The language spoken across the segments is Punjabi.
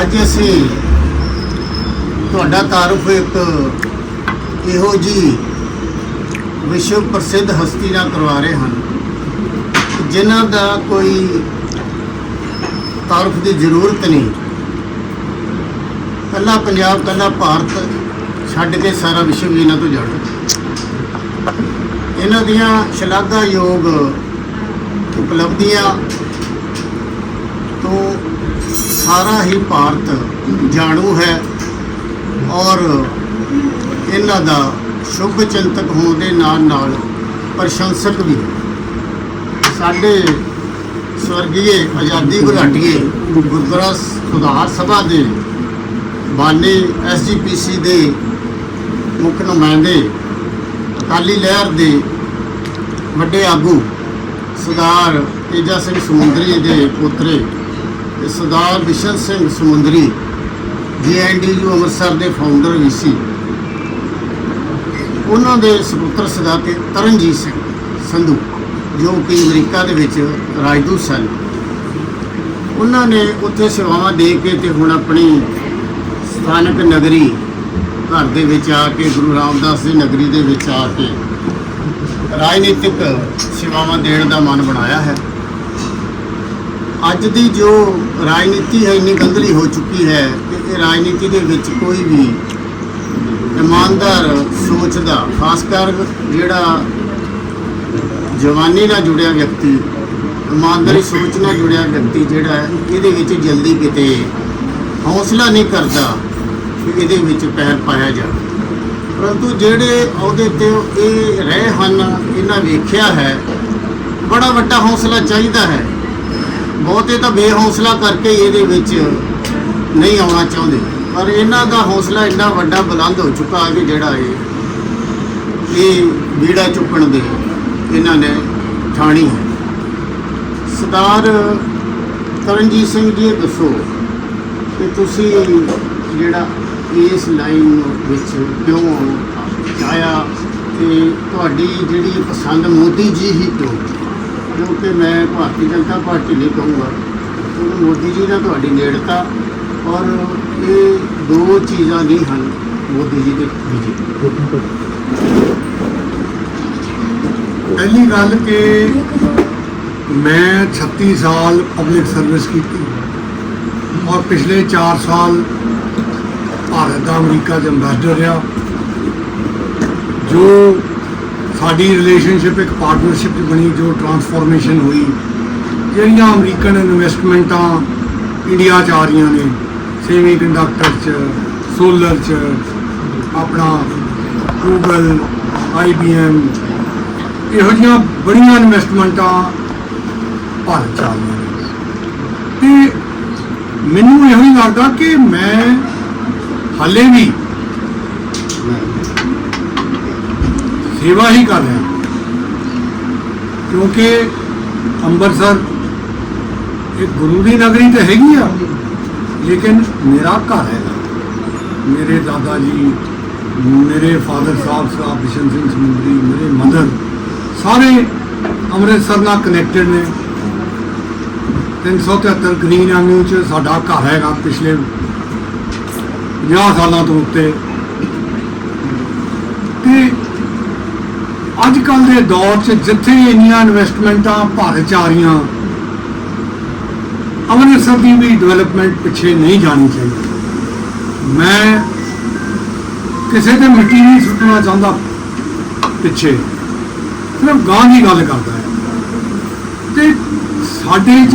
ਅੱਜ ਅਸੀਂ ਤੁਹਾਡਾ ਤਾਰਫ ਇੱਕ ਇਹੋ ਜੀ ਵਿਸ਼ਵ ਪ੍ਰਸਿੱਧ ਹਸਤੀ ਨਾਲ ਕਰਵਾ ਰਹੇ ਹਨ। ਜਿਨ੍ਹਾਂ ਦਾ ਕੋਈ ਤਾਰਫ ਦੀ ਜ਼ਰੂਰਤ ਨਹੀਂ। ਕੱਲਾ ਪੰਜਾਬ ਕੱਲਾ ਭਾਰਤ ਛੱਡ ਕੇ ਸਾਰਾ ਵਿਸ਼ਵ ਇਹਨਾਂ ਤੋਂ ਜੜ ਇਹਨਾਂ ਦੀਆਂ ਸ਼ਲਾਘਾਯੋਗ ਉਪਲਬਧੀਆਂ ਤੋਂ ਸਾਰਾ ਹੀ ਭਾਰਤ ਜਾਣੂ ਹੈ ਔਰ ਇਹਨਾਂ ਦਾ ਸ਼ੁਭ ਚਿੰਤਕ ਹੋਣ ਦੇ ਨਾਲ ਨਾਲ ਪ੍ਰਸ਼ੰਸਕ ਵੀ। ਸਾਡੇ ਸਵਰਗੀਏ ਆਜ਼ਾਦੀ ਘੁਲਾਟੀਏ ਗੁਰਦੁਆਰਾ ਸੁਧਾਰ ਸਭਾ ਦੇ ਬਾਨੀ ਐਸਜੀਪੀਸੀ ਦੇ ਮੁੱਖ ਨੁਮਾਇੰਦੇ ਅਕਾਲੀ ਲਹਿਰ ਦੇ ਵੱਡੇ ਆਗੂ ਸਰਦਾਰ ਤੇਜਾ ਸਿੰਘ ਸਮੁੰਦਰੀ ਦੇ ਪੋਤਰੇ ਤੇ ਸਰਦਾਰ ਬਿਸ਼ਨ ਸਿੰਘ ਸਮੁੰਦਰੀ, ਜੀਐਨਡੀਯੂ ਅੰਮ੍ਰਿਤਸਰ ਦੇ ਫਾਊਂਡਰ ਵੀ ਸੀ। ਉਹਨਾਂ ਦੇ ਸੁਪੁੱਤਰ ਸਦਾ ਤੇ ਤਰਨਜੀਤ ਸਿੰਘ ਸੰਧੂ, ਜੋ ਕਿ ਅਮਰੀਕਾ ਦੇ ਵਿੱਚ ਰਾਜਦੂਤ ਸਨ। ਉਹਨਾਂ ਨੇ ਉੱਥੇ ਸੇਵਾਵਾਂ ਦੇ ਕੇ ਤੇ ਹੁਣ ਆਪਣੀ ਸਥਾਨਕ ਨਗਰੀ ਘਰ ਦੇ ਵਿੱਚ ਆ ਕੇ, ਗੁਰੂ ਰਾਮਦਾਸ ਦੀ ਨਗਰੀ ਦੇ ਵਿੱਚ ਆ ਕੇ ਰਾਜਨੀਤਿਕ ਸੇਵਾਵਾਂ ਦੇਣ ਦਾ ਮਨ ਬਣਾਇਆ ਹੈ। ਅੱਜ ਦੀ ਜੋ ਰਾਜਨੀਤੀ ਹੈ ਇੰਨੀ ਗੰਦਲੀ ਹੋ ਚੁੱਕੀ ਹੈ ਕਿ ਇਹ ਰਾਜਨੀਤੀ ਦੇ ਵਿੱਚ ਕੋਈ ਵੀ ਇਮਾਨਦਾਰ ਸੋਚ ਦਾ ਖਾਸ ਕਰ ਜਿਹੜਾ ਜਵਾਨੀ ਨਾਲ ਜੁੜਿਆ ਵਿਅਕਤੀ, ਇਮਾਨਦਾਰੀ ਸੋਚ ਨਾਲ ਜੁੜਿਆ ਵਿਅਕਤੀ ਜਿਹੜਾ ਹੈ, ਇਹਦੇ ਵਿੱਚ ਜਲਦੀ ਕਿਤੇ ਹੌਸਲਾ ਨਹੀਂ ਕਰਦਾ ਕਿ ਇਹਦੇ ਵਿੱਚ ਪੈਰ ਪਾਇਆ ਜਾਵੇ। ਪਰੰਤੂ ਜਿਹੜੇ ਅਹੁਦੇ ਤੇ ਇਹ ਰਹੇ ਹਨ, ਇਹਨਾਂ ਵੇਖਿਆ ਹੈ, ਬੜਾ ਵੱਡਾ ਹੌਸਲਾ ਚਾਹੀਦਾ ਹੈ। ਬਹੁਤੇ ਤਾਂ ਬੇਹੌਸਲਾ ਕਰਕੇ ਹੀ ਇਹਦੇ ਵਿੱਚ ਨਹੀਂ ਆਉਣਾ ਚਾਹੁੰਦੇ। ਪਰ ਇਹਨਾਂ ਦਾ ਹੌਸਲਾ ਇੰਨਾ ਵੱਡਾ ਬੁਲੰਦ ਹੋ ਚੁੱਕਾ ਹੈ ਕਿ ਜਿਹੜਾ ਇਹ ਇਹ ਬੀੜਾ ਚੁੱਕਣ ਦੇ ਇਹਨਾਂ ਨੇ ਠਾਣੀ ਹੈ। ਸਰਦਾਰ ਤਰਨਜੀਤ ਸਿੰਘ ਜੀ, ਇਹ ਦੱਸੋ ਕਿ ਤੁਸੀਂ ਜਿਹੜਾ ਇਸ ਲਾਈਨ ਵਿੱਚ ਕਿਉਂ ਆਇਆ ਤੇ ਤੁਹਾਡੀ ਜਿਹੜੀ ਪਸੰਦ ਮੋਦੀ ਜੀ ਹੀ ਕਿਉਂ ਕਿਉਂਕਿ ਮੈਂ ਭਾਰਤੀ ਜਨਤਾ ਪਾਰਟੀ ਨਹੀਂ ਕਹੂੰਗਾ। ਕਿਉਂਕਿ ਮੋਦੀ ਜੀ ਨਾਲ ਤੁਹਾਡੀ ਨੇੜਤਾ ਔਰ ਇਹ ਦੋ ਚੀਜ਼ਾਂ ਨਹੀਂ ਹਨ ਮੋਦੀ ਜੀ ਤੇ ਬੀਜੇਪੀ ਪਹਿਲੀ ਗੱਲ ਕਿ ਮੈਂ 36 ਸਾਲ ਪਬਲਿਕ ਸਰਵਿਸ ਕੀਤੀ ਔਰ ਪਿਛਲੇ 4 ਸਾਲ ਭਾਰਤ ਦਾ ਅਮਰੀਕਾ 'ਚ ਅੰਬੈਸਡਰ ਰਿਹਾ। ਜੋ ਸਾਡੀ ਰਿਲੇਸ਼ਨਸ਼ਿਪ ਇੱਕ ਪਾਰਟਨਰਸ਼ਿਪ ਬਣੀ, ਜੋ ਟਰਾਂਸਫੋਰਮੇਸ਼ਨ ਹੋਈ। ਜਿਹੜੀਆਂ ਅਮਰੀਕਨ ਇਨਵੈਸਟਮੈਂਟਾਂ ਇੰਡੀਆ 'ਚ ਆ ਰਹੀਆਂ ਨੇ ਸੇਮੀ ਕੰਡਕਟਰ 'ਚ ਸੋਲਰ 'ਚ, ਆਪਣਾ ਗੂਗਲ ਆਈਬੀਐਮ ਇਹੋ ਜਿਹੀਆਂ ਬੜੀਆਂ ਇਨਵੈਸਟਮੈਂਟਾਂ ਭਾਰਤ ਚ ਆ ਰਹੀਆਂ ਨੇ। ਤੇ ਮੈਨੂੰ ਇਹੋ ਹੀ ਲੱਗਦਾ ਕਿ ਮੈਂ ਹਾਲੇ ਵੀ ਸੇਵਾ ਹੀ ਕਰ ਰਿਹਾ। ਕਿਉਂਕਿ ਅੰਮ੍ਰਿਤਸਰ ਇਹ ਗੁਰੂ ਦੀ ਨਗਰੀ ਤਾਂ ਹੈਗੀ ਆ, ਲੇਕਿਨ ਮੇਰਾ ਘਰ ਹੈਗਾ। ਮੇਰੇ ਦਾਦਾ ਜੀ, ਮੇਰੇ ਫਾਦਰ ਸਾਹਿਬ ਸਾਹਿਬ ਬਿਸ਼ਨ ਸਿੰਘ ਸਮੁੰਦਰੀ, ਮੇਰੇ ਮਦਰ, ਸਾਰੇ ਅੰਮ੍ਰਿਤਸਰ ਨਾਲ ਕਨੈਕਟਡ ਨੇ। 373 ਗ੍ਰੀਨ ਐਵਨਿਊ ਚ ਸਾਡਾ ਘਰ ਹੈਗਾ ਪਿਛਲੇ 50 ਸਾਲਾਂ ਤੋਂ ਉੱਤੇ। ਤੇ ਅੱਜ ਕੱਲ ਦੇ ਦੌਰ 'ਚ ਜਿੱਥੇ ਇੰਨੀਆਂ ਇਨਵੈਸਟਮੈਂਟਾਂ ਭਾਰਤ 'ਚ ਆ ਰਹੀਆਂ, ਅੰਮ੍ਰਿਤਸਰ ਦੀ ਵੀ ਡਿਵੈਲਪਮੈਂਟ ਪਿੱਛੇ ਨਹੀਂ ਜਾਣੀ ਚਾਹੀਦੀ। ਮੈਂ ਕਿਸੇ ਤੇ ਮਿੱਟੀ ਨਹੀਂ ਸੁੱਟਣਾ ਚਾਹੁੰਦਾ, ਪਿੱਛੇ। ਸਿਰਫ ਗਾਂ ਦੀ ਗੱਲ ਕਰਦਾ ਹੈ। ਤੇ ਸਾਡੇ ਚ,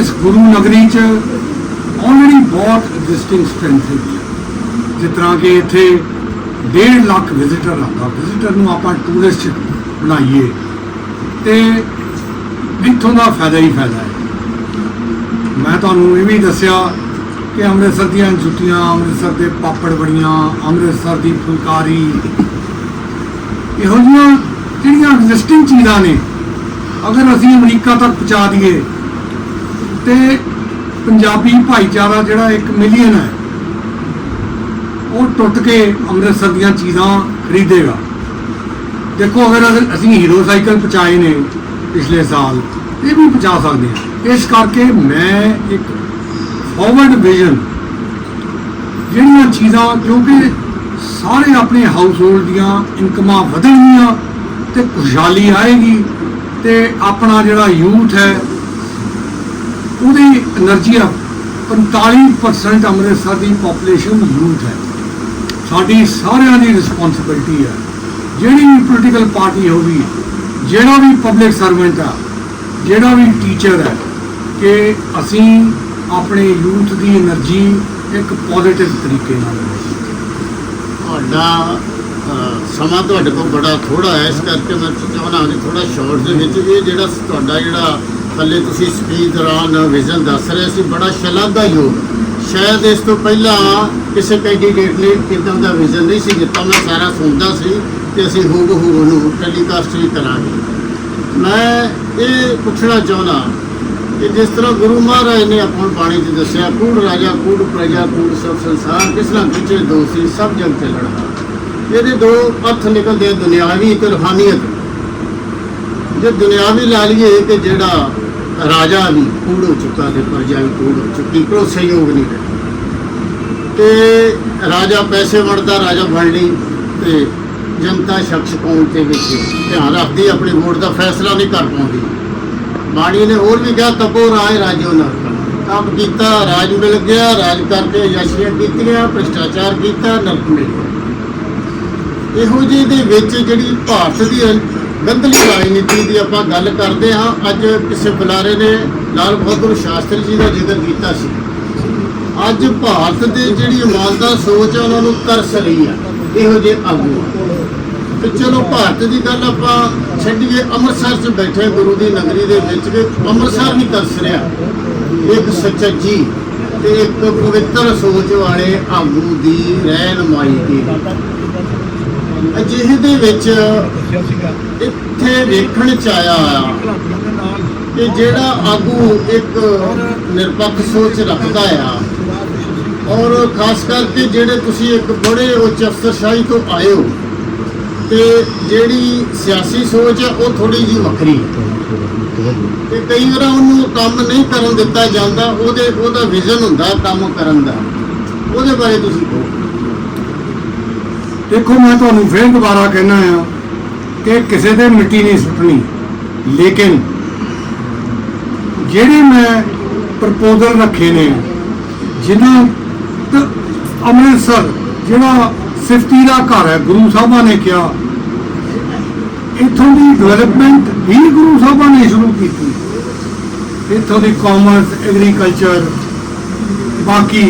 ਇਸ ਗੁਰੂ ਨਗਰੀ ਚ ਆਲਰੇਡੀ ਬਹੁਤ ਐਗਜ਼ਿਸਟਿੰਗ ਸਟਰੈਂਥ ਹੈ। ਜਿਸ ਤਰ੍ਹਾਂ ਕਿ ਇੱਥੇ 1.5 ਲੱਖ ਵਿਜ਼ਿਟਰ ਆਉਂਦਾ ਵਿਜ਼ਿਟਰ ਨੂੰ ਆਪਾਂ ਟੂਰਿਸਟ ਬਣਾਈਏ। ਤੇ ਇੱਥੋਂ ਦਾ ਫਾਇਦਾ ਹੀ ਫਾਇਦਾ ਹੈ। ਮੈਂ ਤੁਹਾਨੂੰ ਇਹ ਵੀ ਦੱਸਿਆ ਕਿ ਅੰਮ੍ਰਿਤਸਰ ਦੀਆਂ ਜੁੱਤੀਆਂ, ਅੰਮ੍ਰਿਤਸਰ ਦੇ ਪਾਪੜ ਬੜੀਆਂ ਅੰਮ੍ਰਿਤਸਰ ਦੀ ਫੁਲਕਾਰੀ। ਇਹੋ ਜਿਹੀਆਂ ਜਿਹੜੀਆਂ ਐਗਜ਼ਿਸਟਿੰਗ ਚੀਜ਼ਾਂ ਨੇ, ਅਗਰ ਅਸੀਂ ਅਮਰੀਕਾ ਤੱਕ ਪਹੁੰਚਾ ਦਈਏ, ਤੇ ਪੰਜਾਬੀ ਭਾਈਚਾਰਾ ਜਿਹੜਾ 1 ਮਿਲੀਅਨ ਹੈ ਉਹ ਟੁੱਟ ਕੇ ਅੰਮ੍ਰਿਤਸਰ ਦੀਆਂ ਚੀਜ਼ਾਂ ਖਰੀਦੇਗਾ। ਦੇਖੋ, ਅਗਰ ਅਸੀਂ ਹੀਰੋ ਸਾਈਕਲ ਪਚਾਏ ਨੇ ਪਿਛਲੇ ਸਾਲ, ਇਹ ਵੀ ਪਚਾ ਸਕਦੇ ਹਾਂ। ਇਸ ਕਰਕੇ ਮੈਂ ਇੱਕ ਫੋਰਵਰਡ ਵਿਜ਼ਨ ਜਿਹੜੀਆਂ ਚੀਜ਼ਾਂ, ਕਿਉਂਕਿ ਸਾਰੇ ਆਪਣੇ ਹਾਊਸ ਹੋਲਡ ਦੀਆਂ ਇਨਕਮਾਂ ਵਧਣਗੀਆਂ ਤੇ ਖੁਸ਼ਹਾਲੀ ਆਏਗੀ ਤੇ ਆਪਣਾ ਜਿਹੜਾ ਯੂਥ ਹੈ, ਉਹਦੀ એનર્ਜੀ 45% ਅੰਮ੍ਰਿਤਸਰ ਦੀ ਪੋਪੂਲੇਸ਼ਨ ਯੂਥ ਹੈ। ਸਾਡੀ ਸਾਰਿਆਂ ਦੀ ਰਿਸਪੌਂਸਿਬਿਲਟੀ ਹੈ ਜਿਹੜੀ ਵੀ ਪੋਲੀਟੀਕਲ ਪਾਰਟੀ ਹੋਵੇ ਜਿਹੜਾ ਵੀ ਪਬਲਿਕ ਸਰਵੈਂਟ ਆ, ਜਿਹੜਾ ਵੀ ਟੀਚਰ ਹੈ ਕਿ ਅਸੀਂ ਆਪਣੇ ਯੂਥ ਦੀ એનર્ਜੀ ਇੱਕ ਪੋਜ਼ਿਟਿਵ ਤਰੀਕੇ ਨਾਲ ਤੁਹਾਡਾ ਸਮਾਂ ਤੁਹਾਡੇ ਕੋਲ ਬੜਾ ਥੋੜਾ ਹੈ, ਇਸ ਕਰਕੇ ਮੈਂ ਚਾਹਣਾ ਹਾਂ ਥੋੜਾ ਸ਼ਾਰਟ ਦੇ ਵਿੱਚ ਇਹ ਜਿਹੜਾ ਤੁਹਾਡਾ ਜਿਹੜਾ ਥੱਲੇ ਤੁਸੀਂ ਸਪੀਚ ਦੌਰਾਨ ਵਿਜ਼ਨ ਦੱਸ ਰਹੇ ਸੀ, ਬੜਾ ਸ਼ਲਾਘਾਯੋਗ ਸ਼ਾਇਦ ਇਸ ਤੋਂ ਪਹਿਲਾਂ ਕਿਸੇ ਕੈਂਡੀਡੇਟ ਨੇ ਕਿਦਾਂ ਦਾ ਵਿਜ਼ਨ ਨਹੀਂ ਸੀ ਦਿੱਤਾ। ਮੈਂ ਸਾਰਾ ਸੁਣਦਾ ਸੀ ਤੇ ਅਸੀਂ ਹੂ ਬਹੂ ਉਹਨੂੰ ਟੈਲੀਕਾਸਟ ਵੀ ਕਰਾਂਗੇ। ਮੈਂ ਇਹ ਪੁੱਛਣਾ ਚਾਹੁੰਦਾ ਕਿ ਜਿਸ ਤਰ੍ਹਾਂ ਗੁਰੂ ਮਹਾਰਾਜ ਨੇ ਆਪਾਂ ਬਾਣੀ 'ਚ ਦੱਸਿਆ, ਕੂੜ ਰਾਜਾ, ਕੂੜ ਪ੍ਰਜਾ, ਕੂੜ ਸਭ ਸੰਸਾਰ, ਕਿਸ ਨਾਲ ਪਿੱਛੇ ਦੋਸੀ ਸਭ ਜਗ ਤੇ ਲੜਦਾ ਇਹਦੇ ਦੋ ਅਰਥ ਨਿਕਲਦੇ ਆ, ਦੁਨਿਆਵੀ ਤੇ ਰੂਹਾਨੀਅਤ। ਜੇ ਦੁਨਿਆਵੀ ਲਾ ਲਈਏ ਕਿ ਜਿਹੜਾ ਰਾਜਾ ਵੀ ਕੂੜ ਹੋ ਚੁੱਕਾ ਤੇ ਪ੍ਰਜਾ ਵੀ ਕੂੜ ਹੋ ਚੁੱਕੀ, ਕੋਈ ਸਹਿਯੋਗ ਨਹੀਂ ਹੈ ਤੇ ਰਾਜਾ ਪੈਸੇ ਵੰਡਦਾ, ਰਾਜਾ ਬਣ ਲਈ ਤੇ ਜਨਤਾ ਸ਼ਖਸ ਕੌਣ ਦੇ ਵਿੱਚ ਧਿਆਨ ਰੱਖਦੀ, ਆਪਣੀ ਵੋਟ ਦਾ ਫੈਸਲਾ ਨਹੀਂ ਕਰ ਪਾਉਂਦੀ। ਬਾਣੀ ਨੇ ਹੋਰ ਵੀ ਕਿਹਾ, ਤਪੋ ਰਾਏ ਰਾਜੋ ਨਾਲ ਕੰਮ ਕੀਤਾ, ਰਾਜ ਮਿਲ ਗਿਆ, ਰਾਜ ਕਰਕੇ ਯਸ਼ੀਆਂ ਕੀਤੀਆਂ, ਭ੍ਰਿਸ਼ਟਾਚਾਰ ਕੀਤਾ, ਨਰਕ ਮਿਲ ਗਿਆ। ਇਹੋ ਜਿਹੀ ਦੇ ਵਿੱਚ ਜਿਹੜੀ ਭਾਰਤ ਦੀ ਗੰਦਲੀ ਰਾਜਨੀਤੀ ਦੀ ਆਪਾਂ ਗੱਲ ਕਰਦੇ ਹਾਂ। ਅੱਜ ਕਿਸੇ ਬੁਲਾਰੇ ਨੇ ਲਾਲ ਬਹਾਦਰ ਸ਼ਾਸਤਰੀ ਜੀ ਦਾ ਜ਼ਿਕਰ ਕੀਤਾ ਸੀ। ਅੱਜ ਭਾਰਤ ਦੇ ਜਿਹੜੀ ਇਮਾਨਦਾਰ ਸੋਚ ਆ, ਉਹਨਾਂ ਨੂੰ ਤਰਸ ਰਹੀ ਆ। ਇਹੋ ਜਿਹੇ ਆਗੂ ਆ। ਤੇ ਚਲੋ ਭਾਰਤ ਦੀ ਗੱਲ ਆਪਾਂ ਛੱਡੀਏ, ਅੰਮ੍ਰਿਤਸਰ 'ਚ ਬੈਠੇ ਗੁਰੂ ਦੀ ਨਗਰੀ ਦੇ ਵਿੱਚ ਕਿ ਅੰਮ੍ਰਿਤਸਰ ਨਹੀਂ ਤਰਸ ਰਿਹਾ। ਇੱਕ ਸੁਚੱਜੀ ਤੇ ਇੱਕ ਪਵਿੱਤਰ ਸੋਚ ਵਾਲੇ ਆਗੂ ਦੀ ਰਹਿਨਮਾਈ ਦੀ ਅਜਿਹੇ ਦੇ ਵਿੱਚ ਇੱਥੇ ਵੇਖਣ ਚ ਆਇਆ ਆ ਕਿ ਜਿਹੜਾ ਆਗੂ ਇੱਕ ਨਿਰਪੱਖ ਸੋਚ ਰੱਖਦਾ ਆ ਔਰ ਖਾਸ ਕਰਕੇ ਜਿਹੜੇ ਤੁਸੀਂ ਇੱਕ ਬੜੇ ਉੱਚ ਅਫਸਰਸ਼ਾਹੀ ਤੋਂ ਆਏ ਹੋ ਤੇ ਜਿਹੜੀ ਸਿਆਸੀ ਸੋਚ ਹੈ ਉਹ ਥੋੜੀ ਜੀ ਵੱਖਰੀ ਤੇ ਕਈ ਵਾਰ ਉਹਨੂੰ ਕੰਮ ਨਹੀਂ ਕਰਨ ਦਿੱਤਾ ਜਾਂਦਾ ਉਹਦੇ ਉਹਦਾ ਵਿਜ਼ਨ ਹੁੰਦਾ ਕੰਮ ਕਰਨ ਦਾ। ਉਹਦੇ ਬਾਰੇ ਤੁਸੀਂ ਦੇਖੋ, ਮੈਂ ਤੁਹਾਨੂੰ ਫੇਰ ਦੁਬਾਰਾ ਕਹਿਣਾ ਆ ਕਿ ਕਿਸੇ ਦੇ ਮਿੱਟੀ ਨਹੀਂ ਸੁੱਟਣੀ। ਲੇਕਿਨ ਜਿਹੜੇ ਮੈਂ ਪ੍ਰਪੋਜ਼ਲ ਰੱਖੇ ਨੇ, ਜਿਨ੍ਹਾਂ ਅੰਮ੍ਰਿਤਸਰ, ਜਿਹੜਾ ਸਿਫਤੀ ਦਾ ਘਰ ਹੈ, ਗੁਰੂ ਸਾਹਿਬਾਂ ਨੇ ਕਿਹਾ, ਇੱਥੋਂ ਦੀ ਡਿਵੈਲਪਮੈਂਟ ਵੀ ਗੁਰੂ ਸਾਹਿਬਾਂ ਨੇ ਸ਼ੁਰੂ ਕੀਤੀ। ਇੱਥੋਂ ਦੀ ਕਾਮਰਸ ਐਗਰੀਕਲਚਰ ਬਾਕੀ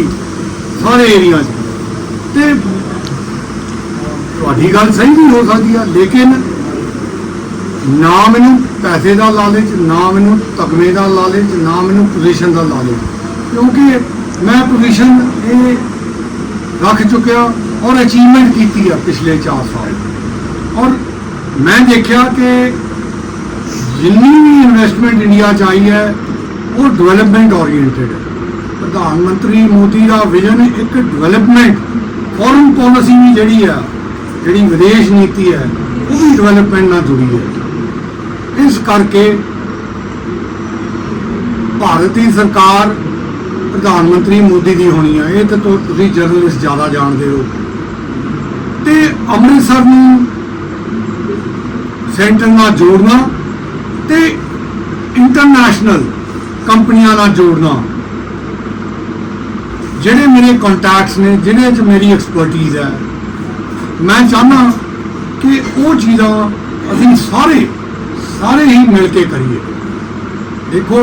ਸਾਰੇ ਏਰੀਆ 'ਚ ਤੇ ਤੁਹਾਡੀ ਗੱਲ ਸਹੀ ਵੀ ਹੋ ਸਕਦੀ ਆ, ਲੇਕਿਨ ਨਾ ਮੈਨੂੰ ਪੈਸੇ ਦਾ ਲਾਲਚ, ਨਾ ਮੈਨੂੰ ਤਕਮੇ ਦਾ ਲਾਲਚ, ਨਾ ਮੈਨੂੰ ਪੋਜੀਸ਼ਨ ਦਾ ਲਾਲਚ। ਕਿਉਂਕਿ ਮੈਂ ਪੋਜੀਸ਼ਨ ਇਹ ਰੱਖ ਚੁੱਕਿਆ ਔਰ ਅਚੀਵਮੈਂਟ ਕੀਤੀ ਆ ਪਿਛਲੇ 4 ਸਾਲ। ਔਰ ਮੈਂ ਦੇਖਿਆ ਕਿ ਜਿੰਨੀ ਵੀ ਇਨਵੈਸਟਮੈਂਟ ਇੰਡੀਆ ਚ ਆਈ ਹੈ, ਉਹ ਡਿਵੈਲਪਮੈਂਟ ਓਰੀਐਂਟਡ ਹੈ। ਪ੍ਰਧਾਨ ਮੰਤਰੀ ਮੋਦੀ ਦਾ ਵਿਜ਼ਨ ਇੱਕ ਡਿਵੈਲਪਮੈਂਟ ਫੋਰਨ ਪਾਲਿਸੀ ਵੀ ਜਿਹੜੀ ਆ ਜਿਹੜੀ ਵਿਦੇਸ਼ ਨੀਤੀ ਹੈ ਉਹ ਵੀ ਡਿਵੈਲਪਮੈਂਟ ਨਾਲ ਜੁੜੀ ਹੈ। ਇਸ ਕਰਕੇ ਭਾਰਤ ਦੀ ਸਰਕਾਰ ਪ੍ਰਧਾਨ ਮੰਤਰੀ ਮੋਦੀ ਦੀ ਹੋਣੀ ਆ, ਇਹ ਤਾਂ ਤੁਸੀਂ ਜਰਨਲਿਸਟ ਜ਼ਿਆਦਾ ਜਾਣਦੇ ਹੋ। ਤੇ ਅੰਮ੍ਰਿਤਸਰ ਨੂੰ ਸੈਂਟਰ ਨਾਲ ਜੋੜਨਾ ਤੇ ਇੰਟਰਨੈਸ਼ਨਲ ਕੰਪਨੀਆਂ ਨਾਲ ਜੋੜਨਾ। ਜਿਹੜੇ ਮੇਰੇ ਕੰਟੈਕਟਸ ਨੇ, ਜਿਹਦੇ 'ਚ ਮੇਰੀ ਐਕਸਪਰਟੀਜ਼ ਹੈ ਮੈਂ ਚਾਹਨਾ ਕਿ ਉਹ ਚੀਜ਼ਾਂ ਅਸੀਂ ਸਾਰੇ ਸਾਰੇ ਹੀ ਮਿਲ ਕੇ ਕਰੀਏ। ਦੇਖੋ